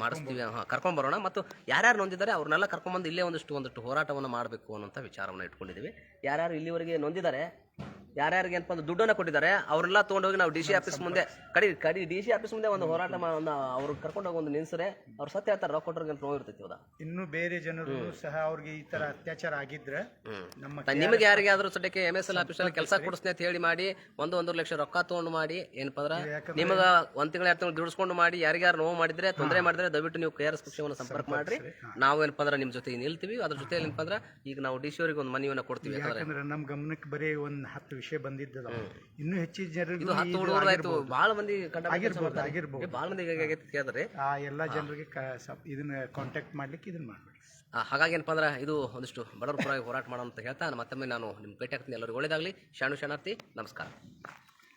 ಮಾಡಿಸ್ತೀವಿ. ಹಾಂ ಕರ್ಕೊಂಬರೋಣ ಮತ್ತು ಯಾರ್ಯಾರು ನೊಂದಿದ್ದಾರೆ, ಅವ್ರನ್ನೆಲ್ಲ ಕರ್ಕೊಂಬಂದು ಇಲ್ಲೇ ಒಂದಿಷ್ಟು, ಒಂದಷ್ಟು ಹೋರಾಟವನ್ನು ಮಾಡಬೇಕು ಅನ್ನೋಂಥ ವಿಚಾರವನ್ನು ಇಟ್ಕೊಂಡಿದ್ದೀವಿ. ಯಾರ್ಯಾರು ಇಲ್ಲಿವರೆಗೆ ನೊಂದಿದ್ದಾರೆ ಯಾರ್ಯಾರಿಗೆ ಏನಪ್ಪ ಅಂದ್ರೆ ದುಡ್ಡನ್ನ ಕೊಟ್ಟಿದ್ದಾರೆ ಅವರೆಲ್ಲ ತೊಗೊಂಡೋಗಿ ನಾವು ಡಿ ಸಿ ಆಫೀಸ್ ಮುಂದೆ ಕಡಿ ಕಡಿ ಡಿ ಸಿ ಆಫೀಸ್ ಮುಂದೆ ಒಂದು ಹೋರಾಟ ಮಾ ಒಂದು ಅವ್ರು ಕರ್ಕೊಂಡೋಗಿ ಒಂದು ನಿಲ್ಸರೆ ಅವ್ರು ಸತ್ಯ ಹೇಳ್ತಾರೆ ರೊಕ್ಕ ಕೊಟ್ಟವ್ರಿಗೆ ಅಂತ ನೋವು ಇರ್ತೈತಿ ಹೌದಾ ಇನ್ನು ಬೇರೆ ಜನರು ಸಹ ಅವ್ರಿಗೆ ಈ ತರ ಅತ್ಯಾಚಾರ ಆಗಿದ್ರೆ ನಮ್ಮ ತ- ನಿಮಗೆ ಯಾರಿಗೆ ಆದ್ರೂ ಸದ್ಯಕ್ಕೆ ಎಂ ಎಸ್ ಎಲ್ ಆಫೀಸಲ್ಲಿ ಕೆಲಸ ಕೊಡಿಸ್ತೀನಿ ಅಂತ ಹೇಳಿ ಮಾಡಿ ಒಂದು ಒಂದೂವರೆ ಲಕ್ಷ ರೊಕ್ಕ ತೊಗೊಂಡು ಮಾಡಿ ಏನಪ್ಪ ಅಂದ್ರೆ ನಿಮಗೆ ಒಂದ್ ತಿಂಗಳ ಎರಡು ತಿಂಗಳು ದುಡಿಸ್ಕೊಂಡು ಮಾಡಿ ಯಾರಿಗಾರು ನೋವು ಮಾಡಿದ್ರೆ ತೊಂದರೆ ಮಾಡಿದ್ರೆ ದಯವಿಟ್ಟು ನೀವು ಕೆ ಆರ್ ಎಸ್ ಪಕ್ಷವನ್ನು ಸಂಪರ್ಕ ಮಾಡ್ರಿ. ನಾವು ಏನಪ್ಪ ಅಂದ್ರೆ ನಿಮ್ಮ ಜೊತೆ ನಿಲ್ತೀವಿ. ಅದ್ರ ಜೊತೆ ಏನಪ್ಪಾ ಅಂದ್ರೆ ಈಗ ನಾವು ಡಿ ಸಿ ಅವರಿಗೆ ಒಂದು ಮನವಿಯನ್ನು ಕೊಡ್ತೀವಿ ಯಾಕಂದ್ರೆ. ನಮ್ಮ ಗಮನಕ್ಕೆ ಬರೀ ಒಂದ್ ಹತ್ತು ವಿಷಯ ಬಂದಿದ್ದದ. ಇನ್ನೂ ಹೆಚ್ಚಿನ ಜನರಿಗೆ ಇದು ಹತ್ತು ಹುಡುಗರು ಆಯ್ತು. ಭಾಳ ಮಂದಿ ಆಗಿರ್ಬೋದು, ಆಗಿರ್ಬೋದು. ಭಾಳ ಮಂದಿ ಕೇಳಿದ್ರೆ? ಆ ಎಲ್ಲ ಜನರಿಗೆ ಕ- ಇದನ್ನ ಕಾಂಟ್ಯಾಕ್ಟ್ ಮಾಡ್ಲಿಕ್ಕೆ ಇದನ್ನ ಮಾಡ್ಬೇಡಿ. ಹಾಗಾಗಿ ಏನಪ್ಪ ಅಂದ್ರೆ ಇದು ಒಂದಿಷ್ಟು ಬಡವರ ಪರವಾಗಿ ಹೋರಾಟ ಮಾಡೋ ಅಂತ ಹೇಳ್ತಾ ಮತ್ತೊಮ್ಮೆ ನಾನು ನಿಮ್ಮ ಭೇಟಿ ಆಗ್ತೀನಿ. ಎಲ್ಲರಿಗೂ ಒಳ್ಳೇದಾಗಲಿ. ಶಾಣು ಶಾಣಾರ್ಥಿ ನಮಸ್ಕಾರ.